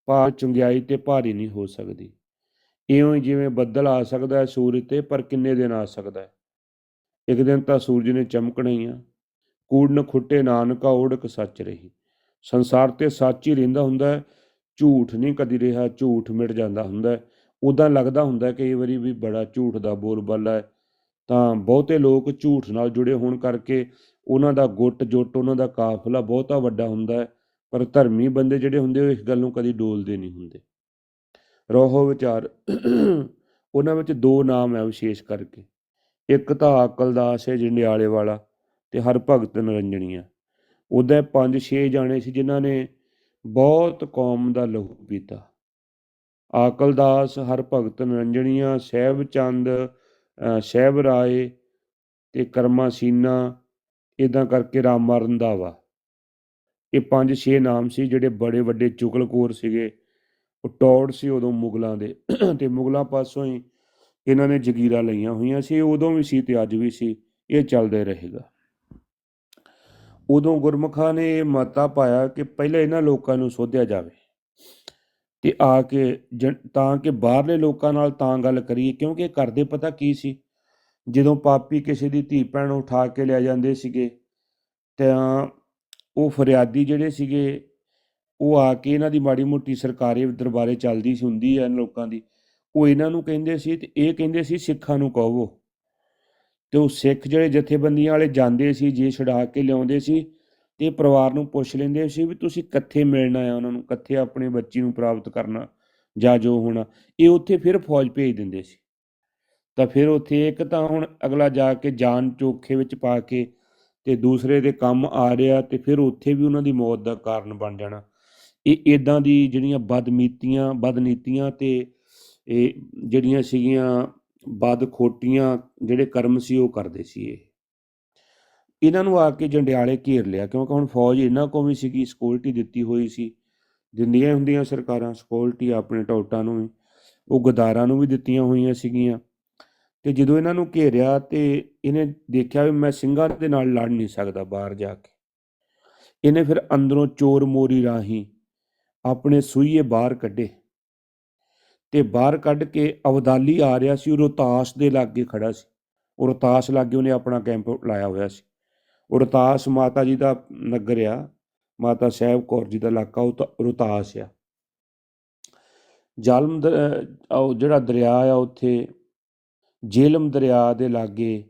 ਪਰ ਚੁੰਗਿਆਈ ਤੇ ਭਾਰੀ ਨਹੀਂ ਹੋ ਸਕਦੀ। ਇਉਂ ਹੀ ਜਿਵੇਂ ਬੱਦਲ ਆ ਸਕਦਾ ਹੈ ਸੂਰਜ ਤੇ, ਪਰ ਕਿੰਨੇ ਦਿਨ ਆ ਸਕਦਾ ਹੈ? ਇੱਕ ਦਿਨ ਤਾਂ ਸੂਰਜ ਨੇ ਚਮਕਣਾ ਹੀ ਆ। ਕੂੜਨ ਖੁੱਟੇ ਨਾਨਕਾ ਓੜਕ ਸੱਚ ਰਹੀ। ਸੰਸਾਰ ਤੇ ਸੱਚ ਹੀ ਰਹਿੰਦਾ ਹੁੰਦਾ ਹੈ, ਝੂਠ ਨਹੀਂ ਕਦੀ ਰਿਹਾ, ਝੂਠ ਮਿਟ ਜਾਂਦਾ ਹੁੰਦਾ ਹੈ। ਉਦਾਂ ਲੱਗਦਾ ਹੁੰਦਾ ਹੈ ਕਈ ਵਾਰੀ ਵੀ ਬੜਾ ਝੂਠ ਦਾ ਬੋਲਬਾਲਾ ਹੈ। ਤਾਂ ਬਹੁਤੇ ਲੋਕ ਝੂਠ ਨਾਲ ਜੁੜੇ ਹੋਣ ਕਰਕੇ ਉਹਨਾਂ ਦਾ ਗੁੱਟ ਜੁੱਟ, ਉਹਨਾਂ ਦਾ ਕਾਫਲਾ ਬਹੁਤਾ ਵੱਡਾ ਹੁੰਦਾ ਹੈ, ਪਰ ਧਰਮੀ ਬੰਦੇ ਜਿਹੜੇ ਹੁੰਦੇ ਉਹ ਇਸ ਗੱਲ ਨੂੰ ਕਦੀ ਡੋਲਦੇ ਨਹੀਂ ਹੁੰਦੇ। ਰੋਹੋ ਵਿਚਾਰ, ਉਹਨਾਂ ਵਿੱਚ ਦੋ ਨਾਮ ਹੈ ਵਿਸ਼ੇਸ਼ ਕਰਕੇ। ਇੱਕ ਤਾਂ ਅਕਲਦਾਸ ਹੈ ਜੰਡਿਆਲੇ ਵਾਲਾ ਤੇ ਹਰ ਭਗਤ ਨਰੰਜਣੀਆ ਉਹਦੇ ਪੰਜ ਛੇ ਜਾਣੇ ਸੀ ਜਿਨ੍ਹਾਂ ਨੇ ਬਹੁਤ ਕੌਮ ਦਾ ਲਹੂ ਪੀਤਾ। ਆਕਲਦਾਸ ਹਰ ਭਗਤ ਨਰੰਜਣੀਆ ਸਹਿਬ ਚੰਦ ਅ, ਸਹਿਬ ਰਾਏ ਤੇ ਕਰਮਾ ਸੀਨਾ ਇਦਾਂ ਕਰਕੇ ਰਾਮਾ ਰੰਧਾਵਾ ਇਹ ਪੰਜ ਛੇ ਨਾਮ ਸੀ ਜਿਹੜੇ ਬੜੇ ਵੱਡੇ ਚੁਗਲਖੋਰ ਸੀਗੇ। ਉਹ ਟੌੜ ਸੀ ਉਦੋਂ ਮੁਗਲਾਂ ਦੇ ਤੇ ਮੁਗਲਾਂ ਪਾਸੋਂ ਹੀ ਇਹਨਾਂ ਨੇ ਜਗੀਰਾਂ ਲਈਆਂ ਹੋਈਆਂ ਸੀ। ਉਦੋਂ ਵੀ ਸੀ ਤੇ ਅੱਜ ਵੀ ਸੀ। ਇਹ ਚੱਲਦੇ ਰਹੇਗਾ। ਉਦੋਂ ਗੁਰਮੁਖਾਂ ਨੇ ਇਹ ਮਤਾ ਪਾਇਆ ਕਿ ਪਹਿਲਾਂ ਇਹਨਾਂ ਲੋਕਾਂ ਨੂੰ ਸੋਧਿਆ ਜਾਵੇ। ਤੇ ਆ ਕੇ ਜਨ- ਤਾਂ ਕਿ ਬਾਹਰਲੇ ਲੋਕਾਂ ਨਾਲ ਤਾਂ ਗੱਲ ਕਰੀਏ, ਕਿਉਂਕਿ ਇਹ ਕਰਦੇ ਪਤਾ ਕੀ ਸੀ? ਜਦੋਂ ਪਾਪੀ ਕਿਸੇ ਦੀ ਧੀ ਭੈਣ ਨੂੰ ਉਠਾ ਕੇ ਲੈ ਜਾਂਦੇ ਸੀਗੇ, ਤਾਂ ਉਹ ਫਰਿਆਦੀ ਜਿਹੜੇ ਸੀਗੇ, ਉਹ ਆ ਕੇ ਇਹਨਾਂ ਦੀ ਮਾੜੀ ਮੋਟੀ ਸਰਕਾਰੀ ਦਰਬਾਰੇ ਚੱਲਦੀ ਸੀ, ਹੁੰਦੀ ਹੈ ਲੋਕਾਂ ਦੀ। ਉਹ ਇਹਨਾਂ ਨੂੰ ਕਹਿੰਦੇ ਸੀ ਤੇ ਇਹ ਕਹਿੰਦੇ ਸੀ, ਸਿੱਖਾਂ ਨੂੰ ਕਹੋ। ਤੇ ਉਹ ਸਿੱਖ ਜਿਹੜੇ ਜਥੇਬੰਦੀਆਂ ਵਾਲੇ ਜਾਂਦੇ ਸੀ, ਜੇ ਛੁਡਾ ਕੇ ਲਿਆਉਂਦੇ ਸੀ ਤੇ ਪਰਿਵਾਰ ਨੂੰ ਪੁੱਛ ਲੈਂਦੇ ਸੀ ਵੀ ਤੁਸੀਂ ਕਿੱਥੇ ਮਿਲਣਾ ਹੈ ਉਹਨਾਂ ਨੂੰ, ਕਿੱਥੇ ਆਪਣੇ ਬੱਚੀ ਨੂੰ ਪ੍ਰਾਪਤ ਕਰਨਾ ਜਾਂ ਜੋ ਹੋਣਾ। ਇਹ ਉੱਥੇ ਫਿਰ ਫੌਜ ਭੇਜ ਦਿੰਦੇ ਸੀ। ਤਾਂ ਫਿਰ ਉੱਥੇ ਇੱਕ ਤਾਂ ਹੁਣ ਅਗਲਾ ਜਾ ਕੇ ਜਾਨ ਚੋਖੇ ਵਿੱਚ ਪਾ ਕੇ ਤੇ ਦੂਸਰੇ ਦੇ ਕੰਮ ਆ ਰਿਹਾ ਤੇ ਫਿਰ ਉੱਥੇ ਵੀ ਉਹਨਾਂ ਦੀ ਮੌਤ ਦਾ ਕਾਰਨ ਬਣ ਜਾਣਾ। ਇਹ ਇਦਾਂ ਦੀ ਜਿਹੜੀਆਂ ਬਦਮੀਤੀਆਂ ਬਦਨੀਤੀਆਂ ਤੇ ਇਹ ਜਿਹੜੀਆਂ ਸੀਗੀਆਂ ਬਦ ਖੋਟੀਆਂ ਜਿਹੜੇ ਕਰਮ ਸੀ ਉਹ ਕਰਦੇ ਸੀ ਇਹ। ਇਹਨਾਂ ਨੂੰ ਆ ਕੇ ਜੰਡਿਆਲੇ ਘੇਰ ਲਿਆ, ਕਿਉਂਕਿ ਹੁਣ ਫੌਜ ਇਹਨਾਂ ਕੋਲ ਵੀ ਸੀਗੀ ਸਿਕਿਉਰਿਟੀ ਦਿੱਤੀ ਹੋਈ ਸੀ। ਦਿੰਦੀਆਂ ਹੁੰਦੀਆਂ ਸਰਕਾਰਾਂ ਸਿਕਿਉਰਿਟੀ ਆਪਣੇ ਟੌਟਾਂ ਨੂੰ ਵੀ, ਉਹ ਗਦਾਰਾਂ ਨੂੰ ਵੀ ਦਿੱਤੀਆਂ ਹੋਈਆਂ ਸੀਗੀਆਂ। ਤੇ ਜਦੋਂ ਇਹਨਾਂ ਨੂੰ ਘੇਰਿਆ ਤੇ ਇਹਨੇ ਦੇਖਿਆ ਵੀ ਮੈਂ ਸਿੰਘਾਂ ਦੇ ਨਾਲ ਲੜ ਨਹੀਂ ਸਕਦਾ ਬਾਹਰ ਜਾ ਕੇ। ਇਹਨੇ ਫਿਰ ਅੰਦਰੋਂ ਚੋਰ ਮੋਰੀ ਰਾਹੀਂ ਆਪਣੇ ਸੂਈਏ ਬਾਹਰ ਕੱਢੇ। ਤੇ ਬਾਹਰ ਕੱਢ ਕੇ ਅਬਦਾਲੀ ਆ ਰਿਹਾ ਸੀ, ਉਹ ਰੋਤਾਸ ਦੇ ਲਾਗੇ ਖੜਾ ਸੀ। ਉਹ ਰੋਤਾਸ ਲਾਗੇ ਉਹਨੇ ਆਪਣਾ ਕੈਂਪ ਲਾਇਆ ਹੋਇਆ ਸੀ। ਰੋਤਾਸ ਮਾਤਾ ਜੀ ਦਾ ਨਗਰ ਆ, ਮਾਤਾ ਸਾਹਿਬ ਕੌਰ ਜੀ ਦਾ ਇਲਾਕਾ, ਉਹ ਤਾਂ ਰੋਤਾਸ ਆ। ਜਲਮ ਜਿਹੜਾ ਦਰਿਆ ਆ ਉੱਥੇ, ਜੇਲਮ ਦਰਿਆ ਦੇ ਲਾਗੇ,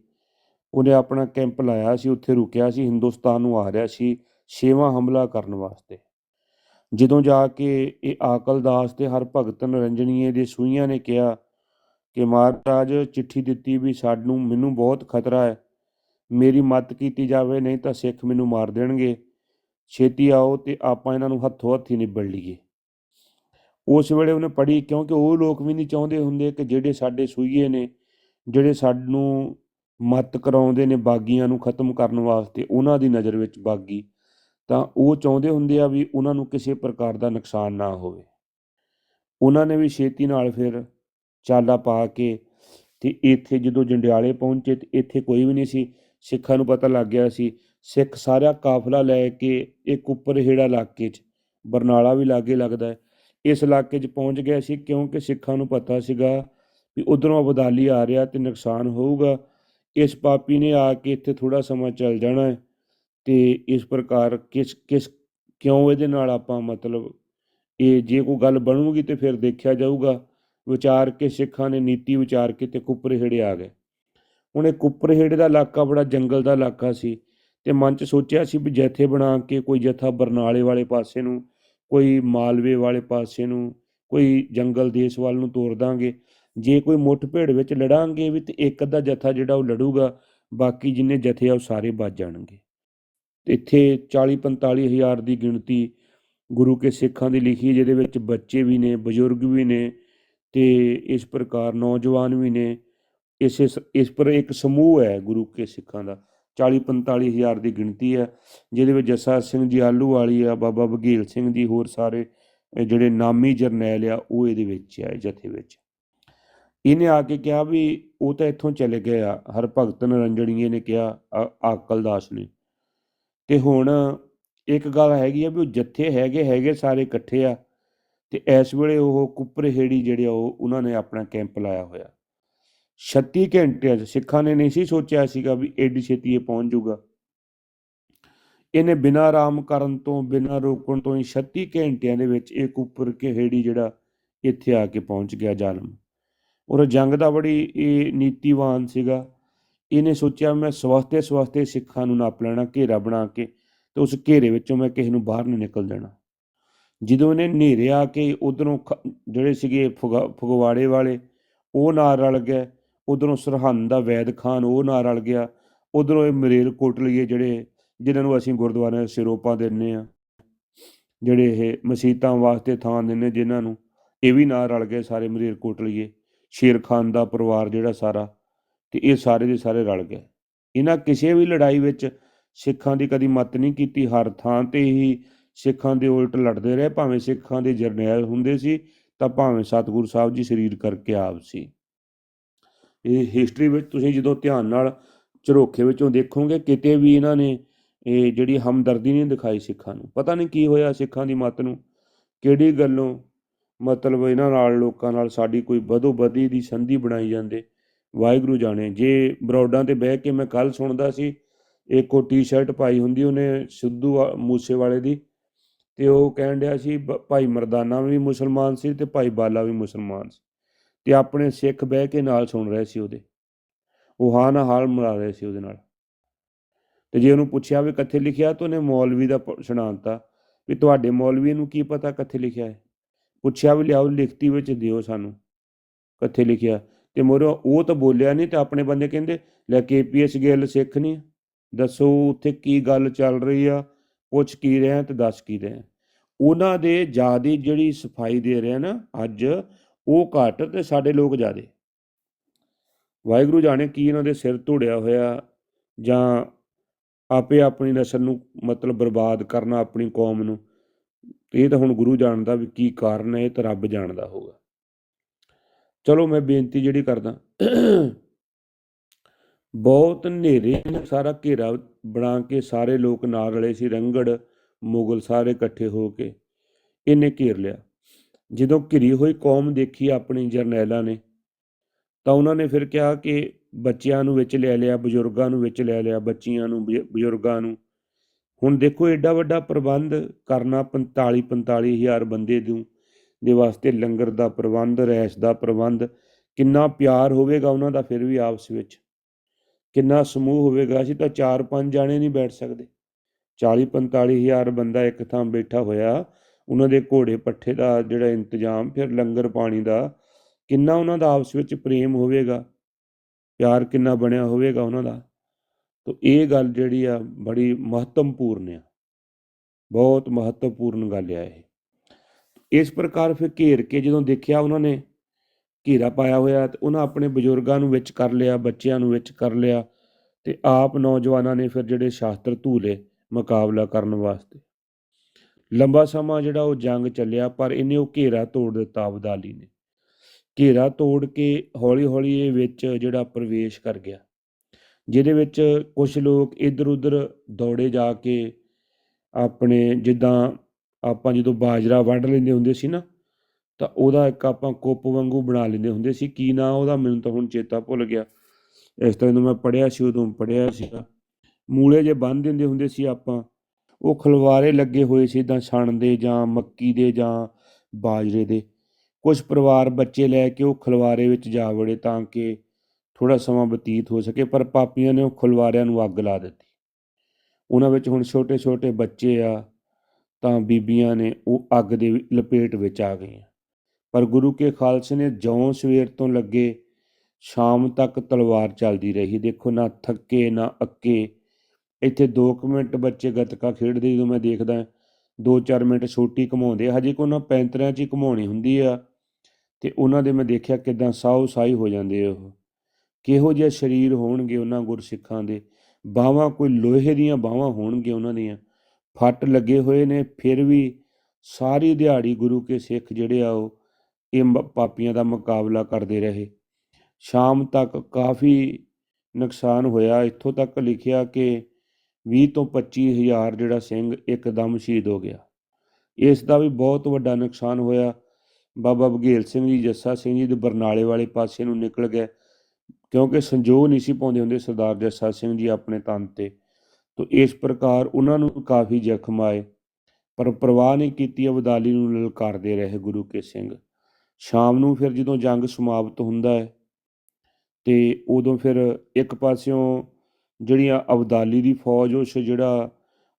ਉਹਨੇ ਆਪਣਾ ਕੈਂਪ ਲਾਇਆ ਸੀ, ਉੱਥੇ ਰੁਕਿਆ ਸੀ, ਹਿੰਦੁਸਤਾਨ ਨੂੰ ਆ ਰਿਹਾ ਸੀ ਛੇਵਾਂ ਹਮਲਾ ਕਰਨ ਵਾਸਤੇ। ਜਦੋਂ ਜਾ ਕੇ ਇਹ ਆਕਲਦਾਸ ਤੇ ਹਰਭਗਤ ਨਰੰਜਣੀਏ ਦੇ ਸੂਈਆਂ ਨੇ ਕਿਹਾ ਕਿ ਮਹਾਰਾਜ, ਚਿੱਠੀ ਦਿੱਤੀ ਵੀ ਸਾਨੂੰ, ਮੈਨੂੰ ਬਹੁਤ ਖਤਰਾ ਹੈ ਮੇਰੀ ਮਦਦ ਕੀਤੀ ਜਾਵੇ, ਨਹੀਂ ਤਾਂ ਸਿੱਖ ਮੈਨੂੰ ਮਾਰ ਦੇਣਗੇ। ਛੇਤੀ ਆਓ ਤੇ ਆਪਾਂ ਇਹਨਾਂ ਨੂੰ ਹੱਥੋਂ ਹੱਥੀ ਨਿਬੜ ਲਈਏ। ਉਸ ਵੇਲੇ ਉਹਨੇ ਪੜ੍ਹੀ, ਕਿਉਂਕਿ ਉਹ ਲੋਕ ਵੀ ਨਹੀਂ ਚਾਹੁੰਦੇ ਹੁੰਦੇ ਕਿ ਜਿਹੜੇ ਸਾਡੇ ਸੂਈਏ ਨੇ, ਜਿਹੜੇ ਸਾਨੂੰ ਮਤ ਕਰਾਉਂਦੇ ਨੇ ਬਾਗੀਆਂ ਨੂੰ ਖਤਮ ਕਰਨ ਵਾਸਤੇ, ਉਹਨਾਂ ਦੀ ਨਜ਼ਰ ਵਿੱਚ ਬਾਗੀ, ਤਾਂ ਉਹ ਚਾਹੁੰਦੇ ਹੁੰਦੇ ਆ ਵੀ ਉਹਨਾਂ ਨੂੰ ਕਿਸੇ ਪ੍ਰਕਾਰ ਦਾ ਨੁਕਸਾਨ ਨਾ ਹੋਵੇ। ਉਹਨਾਂ ਨੇ ਵੀ ਛੇਤੀ ਨਾਲ ਫਿਰ ਚਾਲਾ ਪਾ ਕੇ ਤੇ ਇੱਥੇ ਜਦੋਂ ਜੰਡਿਆਲੇ ਪਹੁੰਚੇ ਤੇ ਇੱਥੇ ਕੋਈ ਵੀ ਨਹੀਂ ਸੀ। ਸਿੱਖਾਂ ਨੂੰ ਪਤਾ ਲੱਗ ਗਿਆ ਸੀ, ਸਿੱਖ ਸਾਰਾ ਕਾਫਲਾ ਲੈ ਕੇ ਇੱਕ ਉੱਪਰ ਹੇੜਾ ਇਲਾਕੇ 'ਚ, ਬਰਨਾਲਾ ਵੀ ਲਾਗੇ ਲੱਗਦਾ ਹੈ। ਇਸ ਇਲਾਕੇ 'ਚ ਪਹੁੰਚ ਗਿਆ ਸੀ ਕਿਉਂਕਿ ਸਿੱਖਾਂ ਨੂੰ ਪਤਾ ਸੀਗਾ ਵੀ ਉਧਰੋਂ ਅਬਦਾਲੀ ਆ ਰਿਹਾ ਤੇ ਨੁਕਸਾਨ ਹੋਊਗਾ। ਇਸ ਪਾਪੀ ਨੇ ਆ ਕੇ ਇੱਥੇ ਥੋੜਾ ਸਮਾਂ ਚੱਲ ਜਾਣਾ ਹੈ ਤੇ ਇਸ ਪ੍ਰਕਾਰ ਕਿਸ ਕਿਸ, ਕਿਉਂ ਇਹਦੇ ਨਾਲ ਆਪਾਂ ਮਤਲਬ ਇਹ ਜੇ ਕੋਈ ਗੱਲ ਬਣੂਗੀ ਤੇ ਫਿਰ ਦੇਖਿਆ ਜਾਊਗਾ। ਵਿਚਾਰ ਕੇ ਸਿੱਖਾਂ ਨੇ ਨੀਤੀ ਵਿਚਾਰ ਕੇ ਤੇ ਕੁੱਪਰਹੇੜੇ ਆ ਗਏ। ਹੁਣ ਇਹ ਕੁੱਪਰਹੇੜੇ ਦਾ ਇਲਾਕਾ ਬੜਾ ਜੰਗਲ ਦਾ ਇਲਾਕਾ ਸੀ ਤੇ ਮਨ ਚ ਸੋਚਿਆ ਸੀ ਵੀ ਜਥੇ ਬਣਾ ਕੇ ਕੋਈ ਜਥਾ ਬਰਨਾਲੇ ਵਾਲੇ ਪਾਸੇ ਨੂੰ, ਕੋਈ ਮਾਲਵੇ ਵਾਲੇ ਪਾਸੇ ਨੂੰ, ਕੋਈ ਜੰਗਲ ਦੇਸ਼ ਵੱਲ ਨੂੰ ਤੋਰ ਦਾਂਗੇ। ਜੇ ਕੋਈ ਮੁੱਠ ਭੇੜ ਵਿੱਚ ਲੜਾਂਗੇ ਵੀ ਤੇ ਇੱਕ ਅੱਧਾ ਜਥਾ ਜਿਹੜਾ ਉਹ ਲੜੂਗਾ, ਬਾਕੀ ਜਿੰਨੇ ਜਥੇ ਆ ਉਹ ਸਾਰੇ ਬਚ ਜਾਣਗੇ। ਤੇ ਇੱਥੇ 40 45 ਹਜ਼ਾਰ ਦੀ ਗਿਣਤੀ ਗੁਰੂ ਕੇ ਸਿੱਖਾਂ ਦੀ ਲਿਖੀ ਜਿਹਦੇ ਵਿੱਚ ਬੱਚੇ ਵੀ ਨੇ, ਬਜ਼ੁਰਗ ਵੀ ਨੇ ਤੇ ਇਸ ਪ੍ਰਕਾਰ ਨੌਜਵਾਨ ਵੀ ਨੇ। ਇਸ ਇਸ ਪਰ ਇੱਕ ਸਮੂਹ ਹੈ ਗੁਰੂ ਕੇ ਸਿੱਖਾਂ ਦਾ। 40 45 ਹਜ਼ਾਰ ਦੀ ਗਿਣਤੀ ਹੈ, ਜਿਹਦੇ ਵਿੱਚ ਜੱਸਾ ਸਿੰਘ ਜੀ, ਆਲੂ ਵਾਲੀ ਆ, ਬਾਬਾ ਬਘੇਲ ਸਿੰਘ ਜੀ, ਹੋਰ ਸਾਰੇ ਜਿਹੜੇ ਨਾਮੀ ਜਰਨੈਲ ਆ, ਉਹ ਇਹਦੇ ਵਿੱਚ ਆ ਜਥੇ ਵਿੱਚ। ਇਹਨੇ ਆ ਕੇ ਕਿਹਾ ਵੀ ਉਹ ਤਾਂ ਇੱਥੋਂ ਚਲੇ ਗਏ ਆ, ਹਰਭਗਤ ਨਰੰਜਣੀਏ ਨੇ ਕਿਹਾ ਆ- ਆਕਲਦਾਸ ਨੇ। ਤੇ ਹੁਣ ਇੱਕ ਗੱਲ ਹੈਗੀ ਆ ਵੀ ਉਹ ਜੱਥੇ ਹੈਗੇ ਹੈਗੇ ਸਾਰੇ ਇਕੱਠੇ ਆ, ਤੇ ਇਸ ਵੇਲੇ ਉਹ ਕੁੱਪਰਹੇੜੀ ਜਿਹੜੇ ਆ, ਉਹ, ਉਹਨਾਂ ਨੇ ਆਪਣਾ ਕੈਂਪ ਲਾਇਆ ਹੋਇਆ। 36 ਘੰਟਿਆਂ 'ਚ ਸਿੱਖਾਂ ਨੇ ਨਹੀਂ ਸੀ ਸੋਚਿਆ ਸੀਗਾ ਵੀ ਏਡੀ ਛੇਤੀ ਇਹ ਪਹੁੰਚ ਜਾਊਗਾ ਇਹਨੇ ਬਿਨਾਂ ਆਰਾਮ ਕਰਨ ਤੋਂ, ਬਿਨਾਂ ਰੋਕਣ ਤੋਂ ਹੀ 36 ਘੰਟਿਆਂ ਦੇ ਵਿੱਚ ਇਹ ਕੁੱਪਰਹੇੜੀ ਜਿਹੜਾ ਇੱਥੇ ਆ ਕੇ ਪਹੁੰਚ ਗਿਆ ਜ਼ਾਲਮ ਔਰ ਜੰਗ ਦਾ ਬੜੀ ਇਹ ਨੀਤੀਵਾਨ ਸੀਗਾ। ਇਹਨੇ ਸੋਚਿਆ ਮੈਂ ਸਵਸਤੇ ਸਵਸਤੇ ਸਿੱਖਾਂ ਨੂੰ ਨਾਪ ਲੈਣਾ, ਘੇਰਾ ਬਣਾ ਕੇ ਤੇ ਉਸ ਘੇਰੇ ਵਿੱਚੋਂ ਮੈਂ ਕਿਸੇ ਨੂੰ ਬਾਹਰ ਨਹੀਂ ਨਿਕਲ ਦੇਣਾ। ਜਦੋਂ ਇਹਨੇ ਹਨੇਰੇ ਆ ਕੇ ਉਧਰੋਂ ਜਿਹੜੇ ਸੀਗੇ ਫੁਗਾ- ਫਗਵਾੜੇ ਵਾਲੇ, ਉਹ ਨਾਲ ਰਲ ਗਏ। ਉਧਰੋਂ ਸਰਹੰਦ ਦਾ ਵੈਦ ਖਾਨ, ਉਹ ਨਾਲ ਰਲ ਗਿਆ। ਉਧਰੋਂ ਇਹ ਮਰੇਲ ਕੋਟਲੀਏ ਜਿਹੜੇ, ਜਿਨ੍ਹਾਂ ਨੂੰ ਅਸੀਂ ਗੁਰਦੁਆਰਿਆਂ ਦੇ ਸਿਰੋਪਾ ਦਿੰਨੇ ਆ ਜਿਹੜੇ ਇਹ ਮਸੀਤਾਂ ਵਾਸਤੇ ਥਾਂ ਦਿੰਨੇ ਜਿਨ੍ਹਾਂ ਨੂੰ ਇਹ ਵੀ ਨਾਲ ਰਲ ਗਏ ਸਾਰੇ ਮਰੇਲ ਕੋਟਲੀਏ ਸ਼ੇਰ ਖਾਨ ਦਾ ਪਰਿਵਾਰ ਜਿਹੜਾ ਸਾਰਾ, ਤੇ ਇਹ ਸਾਰੇ ਦੇ ਸਾਰੇ ਰਲ ਗਏ। ਇਹਨਾਂ ਕਿਸੇ ਵੀ ਲੜਾਈ ਵਿੱਚ ਸਿੱਖਾਂ ਦੀ ਕਦੀ ਮਤ ਨਹੀਂ ਕੀਤੀ, ਹਰ ਥਾਂ ਤੇ ਹੀ ਸਿੱਖਾਂ ਦੇ ਉਲਟ ਲੜਦੇ ਰਹੇ। ਭਾਵੇਂ ਸਿੱਖਾਂ ਦੇ ਜਰਨੈਲ ਹੁੰਦੇ ਸੀ, ਤਾਂ ਭਾਵੇਂ ਸਤਿਗੁਰੂ ਸਾਹਿਬ ਜੀ ਸਰੀਰ ਕਰਕੇ ਆਪ ਸੀ। ਇਹ ਹਿਸਟਰੀ ਵਿੱਚ ਤੁਸੀਂ ਜਦੋਂ ਧਿਆਨ ਨਾਲ ਝਰੋਖੇ ਵਿੱਚੋਂ ਦੇਖੋਗੇ, ਕਿਤੇ ਵੀ ਇਹਨਾਂ ਨੇ ਇਹ ਜਿਹੜੀ ਹਮਦਰਦੀ ਨਹੀਂ ਦਿਖਾਈ ਸਿੱਖਾਂ ਨੂੰ। ਪਤਾ ਨਹੀਂ ਕੀ ਹੋਇਆ ਸਿੱਖਾਂ ਦੀ ਮਤ ਨੂੰ। ਕਿਹੜੀ ਗੱਲੋਂ ਮਤਲਬ ਇਹਨਾਂ ਨਾਲ ਲੋਕਾਂ ਨਾਲ ਸਾਡੀ ਕੋਈ ਵਧੋ ਬਦੀ ਦੀ ਸੰਧੀ ਬਣਾਈ ਜਾਂਦੇ? ਵਾਹਿਗੁਰੂ ਜਾਣੇ, ਜੇ ਬਰੋਡਾਂ ਤੇ ਬਹਿ ਕੇ ਮੈਂ ਕੱਲ ਸੁਣਦਾ ਸੀ, ਇੱਕ ਉਹ ਟੀ-ਸ਼ਰਟ ਪਾਈ ਹੁੰਦੀ ਉਹਨੇ ਸਿੱਧੂ ਵਾ- ਮੂਸੇ ਵਾਲੇ ਦੀ, ਤੇ ਉਹ ਕਹਿਣ ਡਿਆ ਸੀ, ਬ- ਭਾਈ ਮਰਦਾਨਾ ਵੀ ਮੁਸਲਮਾਨ ਸੀ ਤੇ ਭਾਈ ਬਾਲਾ ਵੀ ਮੁਸਲਮਾਨ ਸੀ। ਤੇ ਆਪਣੇ ਸਿੱਖ ਬਹਿ ਕੇ ਨਾਲ ਸੁਣ ਰਹੇ ਸੀ ਉਹਦੇ। ਉਹ ਹਾਂ ਨਾ ਹਾਲ ਮਿਲਾ ਰਹੇ ਸੀ ਉਹਦੇ ਨਾਲ। ਤੇ ਜੇ ਉਹਨੂੰ ਪੁੱਛਿਆ ਵੀ ਕਿੱਥੇ ਲਿਖਿਆ ਤਾਂ ਉਹਨੇ ਮੌਲਵੀ ਦਾ ਪ- ਸੁਣਾਤਾ ਵੀ ਤੁਹਾਡੇ ਮੌਲਵੀ ਨੂੰ ਕੀ ਪਤਾ ਕਿੱਥੇ ਲਿਖਿਆ ਹੈ। ਪੁੱਛਿਆ ਵੀ ਲਿਆਓ, ਲਿਖਤੀ ਵਿੱਚ ਦਿਓ ਸਾਨੂੰ। ਕਿੱਥੇ ਲਿਖਿਆ ਤੇ ਮੋਰੋ ਉਹ ਤਾਂ ਬੋਲਿਆ ਨਹੀਂ ਤੇ ਆਪਣੇ ਬੰਦੇ ਕਹਿੰਦੇ, ਲੈ ਕੇਪੀਐਸ ਗਿੱਲ ਸਿੱਖ ਨਹੀਂ ਦੱਸੋ ਉੱਥੇ ਕੀ ਗੱਲ ਚੱਲ ਰਹੀ ਆ, ਪੁੱਛ ਕੀ ਰਿਹਾ ਤੇ ਦੱਸ ਕੀ ਰਿਹਾ। ਉਹਨਾਂ ਦੇ ਜਿਆਦੀ ਜਿਹੜੀ ਸਫ਼ਾਈ ਦੇ ਰਿਹਾ ਨਾ ਅੱਜ ਉਹ ਘੱਟ ਤੇ ਸਾਡੇ ਲੋਕ ਜ਼ਿਆਦੇ। ਵਾਹਿਗੁਰੂ ਜਾਣੇ ਕੀ ਇਹਨਾਂ ਦੇ ਸਿਰ ਧੁੜਿਆ ਹੋਇਆ ਜਾਂ ਆਪੇ ਆਪਣੀ ਨਸਲ ਨੂੰ ਮਤਲਬ ਬਰਬਾਦ ਕਰਨਾ ਆਪਣੀ ਕੌਮ ਨੂੰ, ਇਹ ਤਾਂ ਹੁਣ ਗੁਰੂ ਜਾਣਦਾ ਵੀ ਕੀ ਕਾਰਨ ਹੈ, ਇਹ ਤਾਂ ਰੱਬ ਜਾਣਦਾ ਹੋਊਗਾ। ਚਲੋ ਮੈਂ ਬੇਨਤੀ ਜਿਹੜੀ ਕਰਦਾ, ਬਹੁਤ ਹਨੇਰੇ ਨੇ ਸਾਰਾ ਘੇਰਾ ਬਣਾ ਕੇ ਸਾਰੇ ਲੋਕ ਨਾਲ ਰਲੇ ਸੀ ਰੰਗੜ, ਮੁਗਲ ਸਾਰੇ ਇਕੱਠੇ ਹੋ ਕੇ ਇਹਨੇ ਘੇਰ ਲਿਆ। ਜਦੋਂ ਘਿਰੀ ਹੋਈ ਕੌਮ ਦੇਖੀ ਆਪਣੀ ਜਰਨੈਲਾਂ ਨੇ, ਤਾਂ ਉਹਨਾਂ ਨੇ ਫਿਰ ਕਿਹਾ ਕਿ ਬੱਚਿਆਂ ਨੂੰ ਵਿੱਚ ਲੈ ਲਿਆ, ਬਜ਼ੁਰਗਾਂ ਨੂੰ ਵਿੱਚ ਲੈ ਲਿਆ, ਬੱਚੀਆਂ ਨੂੰ, ਬਜ਼ੁ- ਬਜ਼ੁਰਗਾਂ ਨੂੰ। ਹੁਣ ਦੇਖੋ ਐਡਾ ਵੱਡਾ ਪ੍ਰਬੰਧ ਕਰਨਾ 45 45 ਹਜ਼ਾਰ ਬੰਦੇ ਨੂੰ ਦੇ ਵਾਸਤੇ ਲੰਗਰ ਦਾ ਪ੍ਰਬੰਧ ਰਹਿਸ਼ ਦਾ ਪ੍ਰਬੰਧ, ਕਿੰਨਾ ਪਿਆਰ ਹੋਵੇਗਾ ਉਹਨਾਂ ਦਾ ਫਿਰ ਵੀ ਆਪਸ ਵਿੱਚ। ਕਿੰਨਾ ਸਮੂਹ ਹੋਵੇਗਾ ਅਸੀਂ ਤਾਂ 4-5 ਜਾਣੇ ਨਹੀਂ ਬੈਠ ਸਕਦੇ। 40-45 ਹਜ਼ਾਰ ਬੰਦਾ ਇੱਕ ਥਾਂ ਬੈਠਾ ਹੋਇਆ ਉਹਨਾਂ ਦੇ ਘੋੜੇ ਪੱਠੇ ਦਾ ਜਿਹੜਾ ਇੰਤਜ਼ਾਮ, ਫਿਰ ਲੰਗਰ ਪਾਣੀ ਦਾ, ਕਿੰਨਾ ਉਹਨਾਂ ਦਾ ਆਪਸ ਵਿੱਚ ਪ੍ਰੇਮ ਹੋਵੇਗਾ, ਪਿਆਰ ਕਿੰਨਾ ਬਣਿਆ ਹੋਵੇਗਾ ਉਹਨਾਂ ਦਾ, ਤਾਂ ਇਹ ਗੱਲ ਜਿਹੜੀ ਆ ਬੜੀ ਮਹੱਤਵਪੂਰਨ ਆ। ਬਹੁਤ ਮਹੱਤਵਪੂਰਨ ਗੱਲ ਆ ਇਹ। ਇਸ ਪ੍ਰਕਾਰ ਫਿਰ ਘੇਰ ਕੇ ਜਦੋਂ ਦੇਖਿਆ ਉਹਨਾਂ ਨੇ, ਘੇਰਾ ਪਾਇਆ ਹੋਇਆ, ਤੇ ਉਹਨਾਂ ਆਪਣੇ ਬਜ਼ੁਰਗਾਂ ਨੂੰ ਵਿੱਚ ਕਰ ਲਿਆ, ਬੱਚਿਆਂ ਨੂੰ ਵਿੱਚ ਕਰ ਲਿਆ, ਤੇ ਆਪ ਨੌਜਵਾਨਾਂ ਨੇ ਫਿਰ ਜਿਹੜੇ ਸ਼ਾਸਤਰ ਧੂਲੇ ਮੁਕਾਬਲਾ ਕਰਨ ਵਾਸਤੇ ਲੰਬਾ ਸਮਾਂ ਜਿਹੜਾ ਉਹ ਜੰਗ ਚੱਲਿਆ, ਪਰ ਇਹਨੇ ਉਹ ਘੇਰਾ ਤੋੜ ਦਿੱਤਾ ਅਬਦਾਲੀ ਨੇ। ਘੇਰਾ ਤੋੜ ਕੇ ਹੌਲੀ ਹੌਲੀ ਇਹ ਵਿੱਚ ਜਿਹੜਾ ਪ੍ਰਵੇਸ਼ ਕਰ ਗਿਆ, ਜਿਹਦੇ ਵਿੱਚ ਕੁਝ ਲੋਕ ਇੱਧਰ ਉੱਧਰ ਦੌੜੇ ਜਾ ਕੇ ਆਪਣੇ ਜਿੱਦਾਂ ਆਪਾਂ ਜਦੋਂ ਬਾਜਰਾ ਵੱਢ ਲੈਂਦੇ ਹੁੰਦੇ ਸੀ ਨਾ, ਤਾਂ ਉਹਦਾ ਇੱਕ ਆਪਾਂ ਕੁੱਪ ਵਾਂਗੂ ਬਣਾ ਲੈਂਦੇ ਹੁੰਦੇ ਸੀ। ਕੀ ਨਾ ਉਹਦਾ? ਮੈਨੂੰ ਤਾਂ ਹੁਣ ਚੇਤਾ ਭੁੱਲ ਗਿਆ। ਇਸ ਤਰ੍ਹਾਂ ਜਦੋਂ ਮੈਂ ਪੜਿਆ ਸੀ, ਉਦੋਂ ਪੜਿਆ ਸੀਗਾ। ਮੂਲੇ ਜੇ ਬੰਨ ਦਿੰਦੇ ਹੁੰਦੇ ਸੀ ਆਪਾਂ ਉਹ ਖਲਵਾਰੇ ਲੱਗੇ ਹੋਏ ਸੀ ਤਾਂ ਛਣ ਦੇ ਜਾਂ ਮੱਕੀ ਦੇ ਜਾਂ ਬਾਜਰੇ ਦੇ। ਕੁਝ ਪਰਿਵਾਰ ਬੱਚੇ ਲੈ ਕੇ ਉਹ ਖਲਵਾਰੇ ਵਿੱਚ ਜਾ ਵੜੇ ਤਾਂ ਕਿ ਥੋੜਾ ਸਮਾਂ ਬਤੀਤ ਹੋ ਸਕੇ, ਪਰ ਪਾਪੀਆਂ ਨੇ ਉਹ ਖਲਵਾਰਿਆਂ ਨੂੰ ਅੱਗ ਲਾ ਦਿੱਤੀ। ਉਹਨਾਂ ਵਿੱਚ ਹੁਣ ਛੋਟੇ ਛੋਟੇ ਬੱਚੇ ਆ ਤਾਂ ਬੀਬੀਆਂ ਨੇ ਉਹ ਅੱਗ ਦੇ ਲਪੇਟ ਵਿੱਚ ਆ ਗਈਆਂ। ਪਰ ਗੁਰੂ ਕੇ ਖਾਲਸੇ ਨੇ ਜੌਂ ਸਵੇਰ ਤੋਂ ਲੱਗੇ ਸ਼ਾਮ ਤੱਕ ਤਲਵਾਰ ਚੱਲਦੀ ਰਹੀ। ਦੇਖੋ ਨਾ ਥੱਕੇ, ਨਾ ਅੱਕੇ ਇੱਥੇ 2 ਮਿੰਟ ਬੱਚੇ ਗੱਤਕਾ ਖੇਡਦੇ ਜਦੋਂ ਮੈਂ ਦੇਖਦਾ 2-4 ਮਿੰਟ ਛੋਟੀ ਘਮਾਉਂਦੇ ਹਜੇ ਕੋ ਉਹਨਾਂ ਪੈਂਤਰਿਆਂ 'ਚ ਹੀ ਘਮਾਉਣੀ ਹੁੰਦੀ ਆ ਤੇ ਉਹਨਾਂ ਦੇ ਮੈਂ ਦੇਖਿਆ ਕਿਦਾਂ ਸਾਊ ਸਾਈ ਹੋ ਜਾਂਦੇ ਉਹ। ਕਿਹੋ ਜਿਹੇ ਸਰੀਰ ਹੋਣਗੇ ਉਹਨਾਂ ਗੁਰਸਿੱਖਾਂ ਦੇ? ਬਾਹਾਂ ਕੋਈ ਲੋਹੇ ਦੀਆਂ ਬਾਹਾਂ ਹੋਣਗੀਆਂ ਉਹਨਾਂ ਦੀਆਂ। ਫੱਟ ਲੱਗੇ ਹੋਏ ਨੇ, ਫਿਰ ਵੀ ਸਾਰੀ ਦਿਹਾੜੀ ਗੁਰੂ ਕੇ ਸਿੱਖ ਜਿਹੜੇ ਆ ਉਹ, ਇਹ ਪਾਪੀਆਂ ਦਾ ਮੁਕਾਬਲਾ ਕਰਦੇ ਰਹੇ। ਸ਼ਾਮ ਤੱਕ ਕਾਫੀ ਨੁਕਸਾਨ ਹੋਇਆ। ਇੱਥੋਂ ਤੱਕ ਲਿਖਿਆ ਕਿ 20 ਤੋਂ 25 ਹਜ਼ਾਰ ਜਿਹੜਾ ਸਿੰਘ ਇੱਕਦਮ ਸ਼ਹੀਦ ਹੋ ਗਿਆ। ਇਸ ਦਾ ਵੀ ਬਹੁਤ ਵੱਡਾ ਨੁਕਸਾਨ ਹੋਇਆ। ਬਾਬਾ ਬਘੇਲ ਸਿੰਘ ਜੀ, ਜੱਸਾ ਸਿੰਘ ਜੀ ਦੇ ਬਰਨਾਲੇ ਵਾਲੇ ਪਾਸੇ ਨੂੰ ਨਿਕਲ ਗਏ। ਕਿਉਂਕਿ ਸੰਜੋਗ ਨਹੀਂ ਸੀ ਪਾਉਂਦੇ ਹੁੰਦੇ ਸਰਦਾਰ ਜੱਸਾ ਸਿੰਘ ਜੀ ਆਪਣੇ ਤਨ ਤੇ। ਤੋ ਇਸ ਪ੍ਰਕਾਰ ਉਹਨਾਂ ਨੂੰ ਕਾਫੀ ਜ਼ਖਮ ਆਏ। ਪਰ ਪਰਵਾਹ ਨਹੀਂ ਕੀਤੀ, ਅਬਦਾਲੀ ਨੂੰ ਲਲਕਾਰਦੇ ਰਹੇ ਗੁਰੂ ਕੇ ਸਿੰਘ। ਸ਼ਾਮ ਨੂੰ ਫਿਰ ਜਦੋਂ ਜੰਗ ਸਮਾਪਤ ਹੁੰਦਾ ਹੈ ਤੇ ਉਦੋਂ ਫਿਰ ਇੱਕ ਪਾਸਿਓਂ ਜਿਹੜੀਆਂ ਅਬਦਾਲੀ ਦੀ ਫੌਜ ਉਸ ਜਿਹੜਾ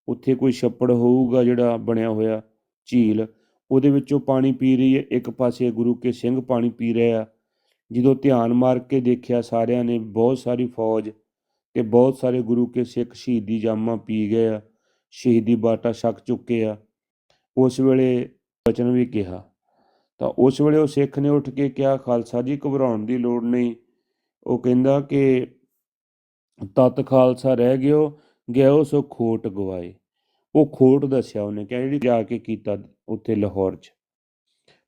ਉੱਥੇ ਕੋਈ ਛੱਪੜ ਹੋਊਗਾ, ਜਿਹੜਾ ਬਣਿਆ ਹੋਇਆ ਝੀਲ, ਉਹਦੇ ਵਿੱਚੋਂ ਪਾਣੀ ਪੀ ਰਹੀ ਹੈ। ਇੱਕ ਪਾਸੇ ਗੁਰੂ ਕੇ ਸਿੰਘ ਪਾਣੀ ਪੀ ਰਿਹਾ ਜਦੋਂ ਧਿਆਨ ਮਾਰ ਕੇ ਦੇਖਿਆ, ਸਾਰਿਆਂ ਨੇ ਬਹੁਤ ਸਾਰੀ ਫੌਜ ਤੇ ਬਹੁਤ ਸਾਰੇ ਗੁਰੂ ਕੇ ਸਿੱਖ ਸ਼ਹੀਦੀ ਜਾਮਾਂ ਪੀ ਗਏ ਆ। ਸ਼ਹੀਦੀ ਬਾਟਾ ਛਕ ਚੁੱਕੇ ਆ। ਉਸ ਵੇਲੇ ਬਚਨ ਵੀ ਕਿਹਾ। ਤਾਂ ਉਸ ਵੇਲੇ ਉਹ ਸਿੱਖ ਨੇ ਉੱਠ ਕੇ ਕਿਹਾ, ਖਾਲਸਾ ਜੀ, ਘਬਰਾਉਣ ਦੀ ਲੋੜ ਨਹੀਂ। ਉਹ ਕਹਿੰਦਾ ਕਿ ਤਤ ਖਾਲਸਾ ਰਹਿ ਗਿਓ ਗਿਓ ਸੋ ਖੋਟ ਗਵਾਏ। ਉਹ ਖੋਟ ਦੱਸਿਆ ਉਹਨੇ ਕਿ ਜਿਹੜੀ ਜਾ ਕੇ ਕੀਤਾ ਉੱਥੇ ਲਾਹੌਰ 'ਚ।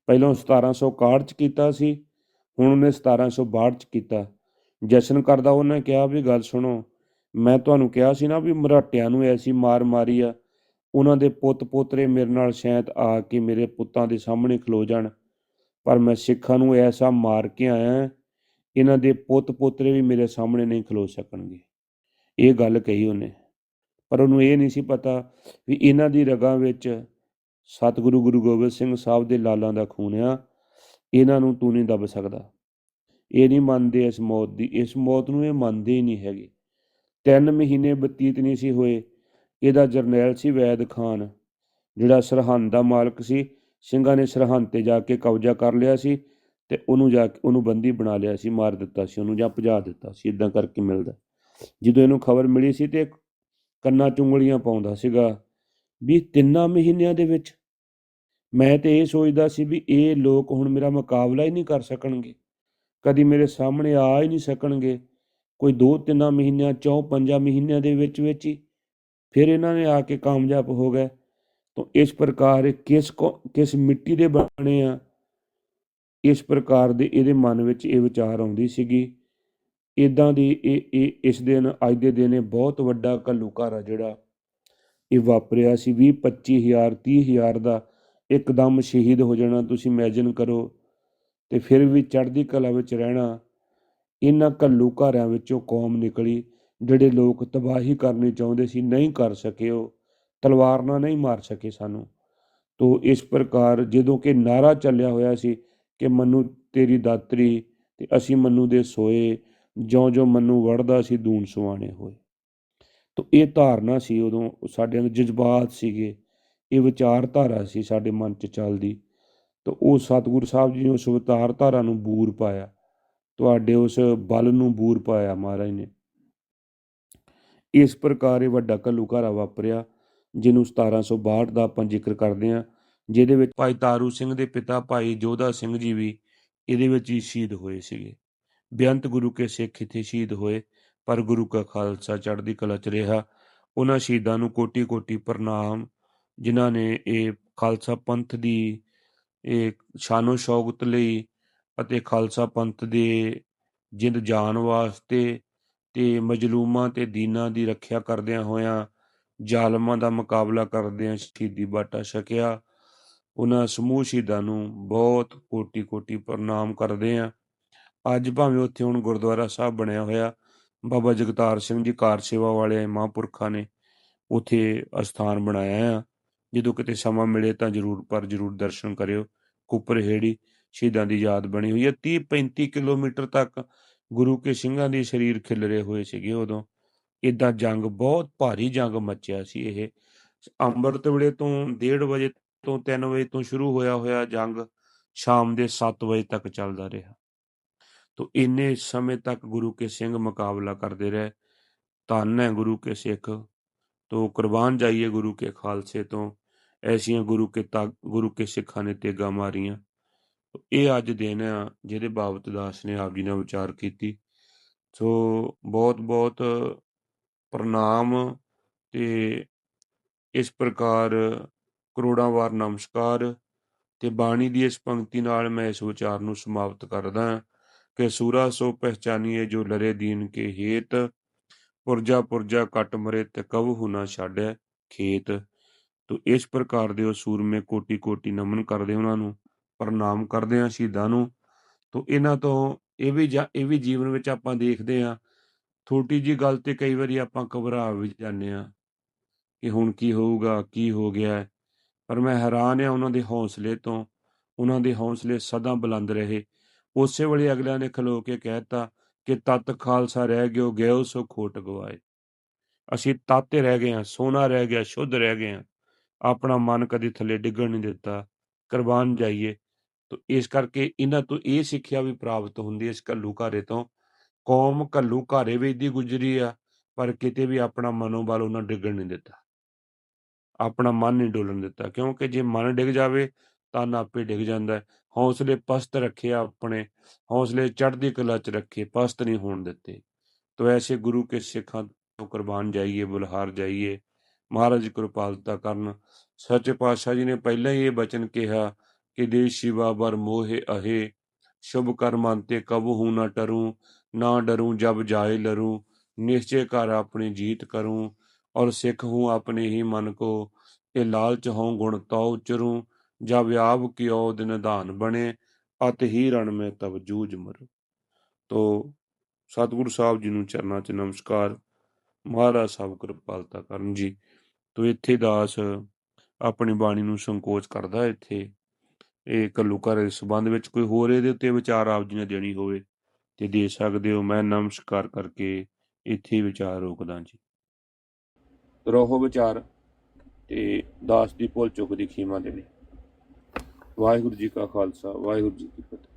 ਪਹਿਲਾਂ 1761 'ਚ ਕੀਤਾ ਸੀ, ਹੁਣ ਉਹਨੇ 1762 'ਚ ਕੀਤਾ। ਜਸ਼ਨ ਕਰਦਾ ਉਹਨੇ ਕਿਹਾ ਵੀ ਗੱਲ ਸੁਣੋ, ਮੈਂ ਤੁਹਾਨੂੰ ਕਿਹਾ ਸੀ ਨਾ ਵੀ ਮਰਾਠਿਆਂ ਨੂੰ ਐਸੀ ਮਾਰ ਮਾਰੀ ਆ, ਉਹਨਾਂ ਦੇ ਪੁੱਤ ਪੋਤਰੇ ਮੇਰੇ ਨਾਲ ਸ਼ਾਇਦ ਆ ਕੇ ਮੇਰੇ ਪੁੱਤਾਂ ਦੇ ਸਾਹਮਣੇ ਖਲੋ ਜਾਣ, ਪਰ ਮੈਂ ਸਿੱਖਾਂ ਨੂੰ ਐਸਾ ਮਾਰ ਕੇ ਆਇਆ ਇਹਨਾਂ ਦੇ ਪੁੱਤ ਪੋਤਰੇ ਵੀ ਮੇਰੇ ਸਾਹਮਣੇ ਨਹੀਂ ਖਲੋ ਸਕਣਗੇ। ਇਹ ਗੱਲ ਕਹੀ ਉਹਨੇ। ਪਰ ਉਹਨੂੰ ਇਹ ਨਹੀਂ ਸੀ ਪਤਾ ਵੀ ਇਹਨਾਂ ਦੀ ਰਗਾਂ ਵਿੱਚ ਸਤਿਗੁਰੂ ਗੁਰੂ ਗੋਬਿੰਦ ਸਿੰਘ ਸਾਹਿਬ ਦੇ ਲਾਲਾਂ ਦਾ ਖੂਨ ਆ। ਇਹਨਾਂ ਨੂੰ ਤੂੰ ਨਹੀਂ ਦੱਬ ਸਕਦਾ। ਇਹ ਨਹੀਂ ਮੰਨਦੇ ਇਸ ਮੌਤ ਦੀ। ਇਸ ਮੌਤ ਨੂੰ ਇਹ ਮੰਨਦੇ ਹੀ ਨਹੀਂ ਹੈਗੇ। ਤਿੰਨ ਮਹੀਨੇ ਬਤੀਤ ਨਹੀਂ ਸੀ ਹੋਏ। ਇਹਦਾ ਜਰਨੈਲ ਸੀ ਵੈਦ ਖਾਨ, ਜਿਹੜਾ ਸਰਹੰਦ ਦਾ ਮਾਲਕ ਸੀ। ਸਿੰਘਾਂ ਨੇ ਸਰਹੰਦ ਤੇ ਜਾ ਕੇ ਕਬਜ਼ਾ ਕਰ ਲਿਆ ਸੀ। ਤੇ ਉਹਨੂੰ ਜਾ ਕੇ ਉਹਨੂੰ ਬੰਦੀ ਬਣਾ ਲਿਆ ਸੀ, ਮਾਰ ਦਿੱਤਾ ਸੀ ਉਹਨੂੰ ਜਾਂ ਭਜਾ ਦਿੱਤਾ ਸੀ ਇਦਾਂ ਕਰਕੇ ਮਿਲਦਾ। ਜਦੋਂ ਇਹਨੂੰ ਖਬਰ ਮਿਲੀ ਸੀ ਤੇ ਕੰਨਾਂ ਚੁੰਗਲੀਆਂ ਪਾਉਂਦਾ ਸੀਗਾ ਵੀ ਤਿੰਨਾਂ ਮਹੀਨਿਆਂ ਦੇ ਵਿੱਚ ਮੈਂ ਤੇ ਇਹ ਸੋਚਦਾ ਸੀ ਵੀ ਇਹ ਲੋਕ ਹੁਣ ਮੇਰਾ ਮੁਕਾਬਲਾ ਹੀ ਨਹੀਂ ਕਰ ਸਕਣਗੇ। ਕਦੀ ਮੇਰੇ ਸਾਹਮਣੇ ਆ ਹੀ ਨਹੀਂ ਸਕਣਗੇ। ਕੋਈ ਦੋ ਤਿੰਨਾਂ ਮਹੀਨਿਆਂ ਚੌਂ ਪੰਜਾਂ ਮਹੀਨਿਆਂ ਦੇ ਵਿੱਚ ਵਿੱਚ ਹੀ ਫਿਰ ਇਹਨਾਂ ਨੇ ਆ ਕੇ ਕਾਮਯਾਬ ਹੋ ਗਏ। ਤਾਂ ਇਸ ਪ੍ਰਕਾਰ ਕਿਸ ਕੋ, ਕਿਸ ਮਿੱਟੀ ਦੇ ਬਣੇ ਆ ਇਸ ਪ੍ਰਕਾਰ ਦੇ ਇਹਦੇ ਮਨ ਵਿੱਚ ਇਹ ਵਿਚਾਰ ਆਉਂਦੀ ਸੀਗੀ। ਇਦਾਂ ਦੀ ਇਹ ਇਹ, ਇਸ ਦਿਨ, ਅੱਜ ਦੇ ਦਿਨ ਇਹ ਬਹੁਤ ਵੱਡਾ ਘੱਲੂਘਾਰਾ ਜਿਹੜਾ ਇਹ ਵਾਪਰਿਆ ਸੀ। 20 25000 30000 ਦਾ ਇੱਕਦਮ ਸ਼ਹੀਦ ਹੋ ਜਾਣਾ ਤੁਸੀਂ ਇਮੇਜਿਨ ਕਰੋ ਤੇ ਫਿਰ ਵੀ ਚੜ੍ਹਦੀ ਕਲਾ ਵਿੱਚ ਰਹਿਣਾ, ਇਹਨਾਂ ਘੱਲੂ ਘਾਰਿਆਂ ਵਿੱਚੋਂ ਕੌਮ ਨਿਕਲੀ, ਜਿਹੜੇ ਲੋਕ ਤਬਾਹੀ ਕਰਨੀ ਚਾਹੁੰਦੇ ਸੀ, ਨਹੀਂ ਕਰ ਸਕੇ ਉਹ, ਤਲਵਾਰ ਨਾਲ ਨਹੀਂ ਮਾਰ ਸਕੇ ਸਾਨੂੰ। ਤੋ ਇਸ ਪ੍ਰਕਾਰ ਜਦੋਂ ਕਿ ਨਾਰਾ ਚੱਲਿਆ ਹੋਇਆ ਸੀ ਕਿ ਮਨੂੰ ਤੇਰੀ ਦਾਤਰੀ ਤੇ ਅਸੀਂ ਮਨੂੰ ਦੇ ਸੋਏ ਜਿਉਂ ਜਿਉਂ ਮਨੂੰ ਵੜਦਾ ਸੀ ਦੂਣ ਸੁਆਣੇ ਹੋਏ। ਤੋ ਇਹ ਧਾਰਨਾ ਸੀ ਉਦੋਂ ਸਾਡੇ ਅੰਦਰ ਜਜ਼ਬਾਤ ਸੀਗੇ, ਇਹ ਵਿਚਾਰਧਾਰਾ ਸੀ ਸਾਡੇ ਮਨ 'ਚ ਚੱਲਦੀ। ਤੋ ਉਹ ਸਤਿਗੁਰੂ ਸਾਹਿਬ ਜੀ ਨੇ ਉਸ ਵਿਚਾਰਧਾਰਾ ਨੂੰ ਬੂਰ ਪਾਇਆ, ਤੁਹਾਡੇ ਉਸ ਬਲ ਨੂੰ ਬੂਰ ਪਾਇਆ ਮਹਾਰਾਜ ਨੇ। ਇਸ ਪ੍ਰਕਾਰ ਇਹ ਵੱਡਾ ਘੱਲੂਘਾਰਾ ਵਾਪਰਿਆ, ਜਿਹਨੂੰ 1762 ਦਾ ਆਪਾਂ ਜ਼ਿਕਰ ਕਰਦੇ ਹਾਂ। ਜਿਹਦੇ ਵਿੱਚ ਭਾਈ ਤਾਰੂ ਸਿੰਘ ਦੇ ਪਿਤਾ ਭਾਈ ਜੋਧਾ ਸਿੰਘ ਜੀ ਵੀ ਇਹਦੇ ਵਿੱਚ ਹੀ ਸ਼ਹੀਦ ਹੋਏ ਸੀਗੇ। ਬੇਅੰਤ ਗੁਰੂ ਕੇ ਸਿੱਖ ਇੱਥੇ ਸ਼ਹੀਦ ਹੋਏ, ਪਰ ਗੁਰੂ ਕਾ ਖਾਲਸਾ ਚੜ੍ਹਦੀ ਕਲਾ ਚ ਰਿਹਾ। ਉਹਨਾਂ ਸ਼ਹੀਦਾਂ ਨੂੰ ਕੋਟੀ ਕੋਟੀ ਪ੍ਰਣਾਮ, ਜਿਨ੍ਹਾਂ ਨੇ ਇਹ ਖਾਲਸਾ ਪੰਥ ਦੀ ਇਹ ਸ਼ਾਨੋ ਸ਼ੌਕਤ ਲਈ ਅਤੇ ਖਾਲਸਾ ਪੰਥ ਦੇ ਜਿੰਦ ਜਾਨ ਵਾਸਤੇ ਤੇ ਮਜਲੂਮਾਂ ਤੇ ਦੀਨਾਂ ਦੀ ਰੱਖਿਆ ਕਰਦਿਆਂ ਹੋਇਆਂ ਜ਼ਾਲਮਾਂ ਦਾ ਮੁਕਾਬਲਾ ਕਰਦਿਆਂ ਸ਼ਹੀਦੀ ਬਾਟਾ ਛਕਿਆ। ਉਹਨਾਂ ਸਮੂਹ ਸ਼ਹੀਦਾਂ ਨੂੰ ਬਹੁਤ ਕੋਟੀ ਕੋਟੀ ਪ੍ਰਣਾਮ ਕਰਦੇ ਆ ਅੱਜ ਭਾਵੇਂ ਉੱਥੇ ਹੁਣ ਗੁਰਦੁਆਰਾ ਸਾਹਿਬ ਬਣਿਆ ਹੋਇਆ, ਬਾਬਾ ਜਗਤਾਰ ਸਿੰਘ ਜੀ ਕਾਰ ਸੇਵਾ ਵਾਲੇ ਮਹਾਂਪੁਰਖਾਂ ਨੇ ਉੱਥੇ ਅਸਥਾਨ ਬਣਾਇਆ ਆ। ਜਦੋਂ ਕਿਤੇ ਸਮਾਂ ਮਿਲੇ ਤਾਂ ਜਰੂਰ ਪਰ ਜਰੂਰ ਦਰਸ਼ਨ ਕਰਿਓ। ਕੁੱਪਰ ਹੇੜੀ ਸ਼ਹੀਦਾਂ ਦੀ ਯਾਦ ਬਣੀ ਹੋਈ ਹੈ। 30 35 ਕਿਲੋਮੀਟਰ ਤੱਕ ਗੁਰੂ ਕੇ ਸਿੰਘਾਂ ਦੇ ਸਰੀਰ ਖਿਲਰੇ ਹੋਏ ਸੀਗੇ ਉਦੋਂ। ਇਦਾਂ ਜੰਗ, ਬਹੁਤ ਭਾਰੀ ਜੰਗ ਮੱਚਿਆ ਸੀ ਇਹ। ਅੰਮ੍ਰਿਤ ਵੇਲੇ ਤੋਂ 1:30 ਵਜੇ ਤੋਂ 3 ਵਜੇ ਤੋਂ ਸ਼ੁਰੂ ਹੋਇਆ ਹੋਇਆ ਜੰਗ ਸ਼ਾਮ ਦੇ 7 ਵਜੇ ਤੱਕ ਚੱਲਦਾ ਰਿਹਾ। ਤੋ ਇੰਨੇ ਸਮੇਂ ਤੱਕ ਗੁਰੂ ਕੇ ਸਿੰਘ ਮੁਕਾਬਲਾ ਕਰਦੇ ਰਹੇ। ਧੰਨ ਹੈ ਗੁਰੂ ਕੇ ਸਿੱਖ। ਤੋ ਕੁਰਬਾਨ ਜਾਈਏ ਗੁਰੂ ਕੇ ਖਾਲਸੇ ਤੋਂ। ਐਸੀਆਂ ਗੁਰੂ ਕੇ ਤਾ, ਗੁਰੂ ਕੇ ਸਿੱਖਾਂ ਨੇ ਤੇਗਾ ਮਾਰੀਆਂ। ਇਹ ਅੱਜ ਦਿਨ ਆ ਜਿਹਦੇ ਬਾਬਤ ਦਾਸ ਨੇ ਆਪ ਜੀ ਨਾਲ ਵਿਚਾਰ ਕੀਤੀ। ਸੋ ਬਹੁਤ ਬਹੁਤ ਪ੍ਰਣਾਮ ਤੇ ਇਸ ਪ੍ਰਕਾਰ ਕਰੋੜਾਂ ਵਾਰ ਨਮਸਕਾਰ ਤੇ ਬਾਣੀ ਦੀ ਇਸ ਪੰਕਤੀ ਨਾਲ ਮੈਂ ਇਸ ਵਿਚਾਰ ਨੂੰ ਸਮਾਪਤ ਕਰਦਾ ਹਾਂ ਕਿ ਸੂਰਾ ਸੋ ਪਹਿਚਾਨੀਏ ਜੋ ਲਰੇ ਦੀਨ ਕੇ ਹੇਤ, ਪੁਰਜਾ ਪੁਰਜਾ ਕਟ ਮਰੇ ਤੇ ਕਵਹੁ ਨਾ ਛਾੜੈ ਖੇਤ। ਤੋ ਇਸ ਪ੍ਰਕਾਰ ਦੇ ਉਹ ਸੂਰਮੇ ਕੋਟੀ ਕੋਟੀ ਨਮਨ ਕਰਦੇ ਉਹਨਾਂ ਨੂੰ, ਪ੍ਰਣਾਮ ਕਰਦੇ ਆ ਸ਼ਹੀਦਾਂ ਨੂੰ। ਤੋ ਇਹਨਾਂ ਤੋਂ ਇਹ ਵੀ ਜਾ- ਇਹ ਵੀ ਜੀਵਨ ਵਿੱਚ ਆਪਾਂ ਦੇਖਦੇ ਆ ਛੋਟੀ ਜੀ ਗੱਲ ਤੇ ਕਈ ਵਾਰੀ ਆਪਾਂ ਘਬਰਾ ਵੀ ਜਾਂਦੇ ਆ ਕਿ ਹੁਣ ਕੀ ਹੋਊਗਾ, ਕੀ ਹੋ ਗਿਆ ਪਰ ਮੈਂ ਹੈਰਾਨ ਹਾਂ ਉਹਨਾਂ ਦੇ ਹੌਸਲੇ ਤੋਂ। ਉਹਨਾਂ ਦੇ ਹੌਸਲੇ ਸਦਾ ਬੁਲੰਦ ਰਹੇ। ਉਸੇ ਵੇਲੇ ਅਗਲਿਆਂ ਨੇ ਖਲੋ ਕੇ ਕਹਿਤਾ ਕਿ ਤਤ ਖਾਲਸਾ ਰਹਿ ਗਿਓ ਗਿਓ, ਸੋ ਖੋਟ ਗਵਾਏ। ਅਸੀਂ ਤਾਤੇ ਰਹਿ ਗਏ ਹਾਂ, ਸੋਨਾ ਰਹਿ ਗਿਆ, ਸ਼ੁੱਧ ਰਹਿ ਗਏ ਹਾਂ। ਆਪਣਾ ਮਨ ਕਦੀ ਥੱਲੇ ਡਿੱਗਣ ਨਹੀਂ ਦਿੱਤਾ। ਕੁਰਬਾਨ ਜਾਈਏ। ਤੋ ਇਸ ਕਰਕੇ ਇਹਨਾਂ ਤੋਂ ਇਹ ਸਿੱਖਿਆ ਵੀ ਪ੍ਰਾਪਤ ਹੁੰਦੀ ਹੈ ਇਸ ਘੱਲੂ ਘਾਰੇ ਤੋਂ। ਕੌਮ ਘੱਲੂ ਘਾਰੇ ਵਿੱਚ ਦੀ ਗੁਜਰੀ ਆ, ਪਰ ਕਿਤੇ ਵੀ ਆਪਣਾ ਮਨੋਬਲ ਉਹਨਾਂ ਡਿੱਗਣ ਨਹੀਂ ਦਿੱਤਾ। ਆਪਣਾ ਮਨ ਨਹੀਂ ਡੋਲਣ ਦਿੱਤਾ। ਕਿਉਂਕਿ ਜੇ ਮਨ ਡਿੱਗ ਜਾਵੇ ਤਾਂ ਆਪੇ ਡਿੱਗ ਜਾਂਦਾ ਹੈ। ਹੌਸਲੇ ਪਸਤ ਰੱਖੇ ਆਪਣੇ, ਹੌਸਲੇ ਚੜ੍ਹਦੀ ਕਲਾ ਚ ਰੱਖੇ, ਪਸਤ ਨਹੀਂ ਹੋਣ ਦਿੱਤੇ। ਤੋ ਐਸੇ ਗੁਰੂ ਕੇ ਸਿੱਖਾਂ ਤੋਂ ਕੁਰਬਾਨ ਜਾਈਏ, ਬੁਲਹਾਰ ਜਾਈਏ, ਮਹਾਰਾਜ ਕਿਰਪਾਲਤਾ ਕਰਨ। ਸੱਚੇ ਪਾਤਸ਼ਾਹ ਜੀ ਨੇ ਪਹਿਲਾਂ ਹੀ ਇਹ ਬਚਨ ਕਿਹਾ ਕਿ ਦੇ ਸ਼ਿਵਾ ਬਰ ਮੋਹਿ ਅਹੇ, ਸ਼ੁਭ ਕਰਮ ਤੇ ਕਬਹੂ ਨਾ ਟਰੂ, ਨਾ ਡਰੂ ਜਬ ਜਾਏ ਲਰੂ, ਨਿਸ਼ਚੈ ਕਰ ਆਪਣੀ ਜੀਤ ਕਰੂੰ। और सिख हूँ अपने ही मन को ये लालच हों गुण तो उचरूं जब आव कियो दिन दान बने अत ही रण में तब जूझ मरू तो ਸਤਿਗੁਰੂ ਸਾਹਿਬ ਜੀ ਨੂੰ ਚਰਨਾਂ 'ਚ ਨਮਸਕਾਰ ਮਹਾਰਾਜ ਸਾਹਿਬ ਕਿਰਪਾਲਤਾ ਕਰਨ ਜੀ ਤੋ ਇੱਥੇ ਦਾਸ ਆਪਣੀ ਬਾਣੀ ਨੂੰ ਸੰਕੋਚ ਕਰਦਾ ਹੈ ਇੱਥੇ ਇਹ ਘੱਲੂਘਾਰੇ ਦੇ ਸੰਬੰਧ ਵਿੱਚ ਕੋਈ ਹੋਰ ਇਹਦੇ ਉੱਤੇ ਵਿਚਾਰ ਆਪ ਜੀ ਨੇ ਦੇਣੀ ਹੋਵੇ ਤੇ ਦੇ ਸਕਦੇ ਹੋ ਮੈਂ ਨਮਸਕਾਰ ਕਰਕੇ ਇੱਥੇ ਹੀ ਵਿਚਾਰ ਰੋਕਦਾ ਜੀ ਰੋਹੋ ਵਿਚਾਰ ਤੇ ਦਾਸ ਦੀ ਭੁੱਲ ਚੁੱਕ ਦੀ ਖੀਮਾ ਦੇਵੇ। ਵਾਹਿਗੁਰੂ ਜੀ ਕਾ ਖਾਲਸਾ, ਵਾਹਿਗੁਰੂ ਜੀ ਕੀ ਫਤਿਹ।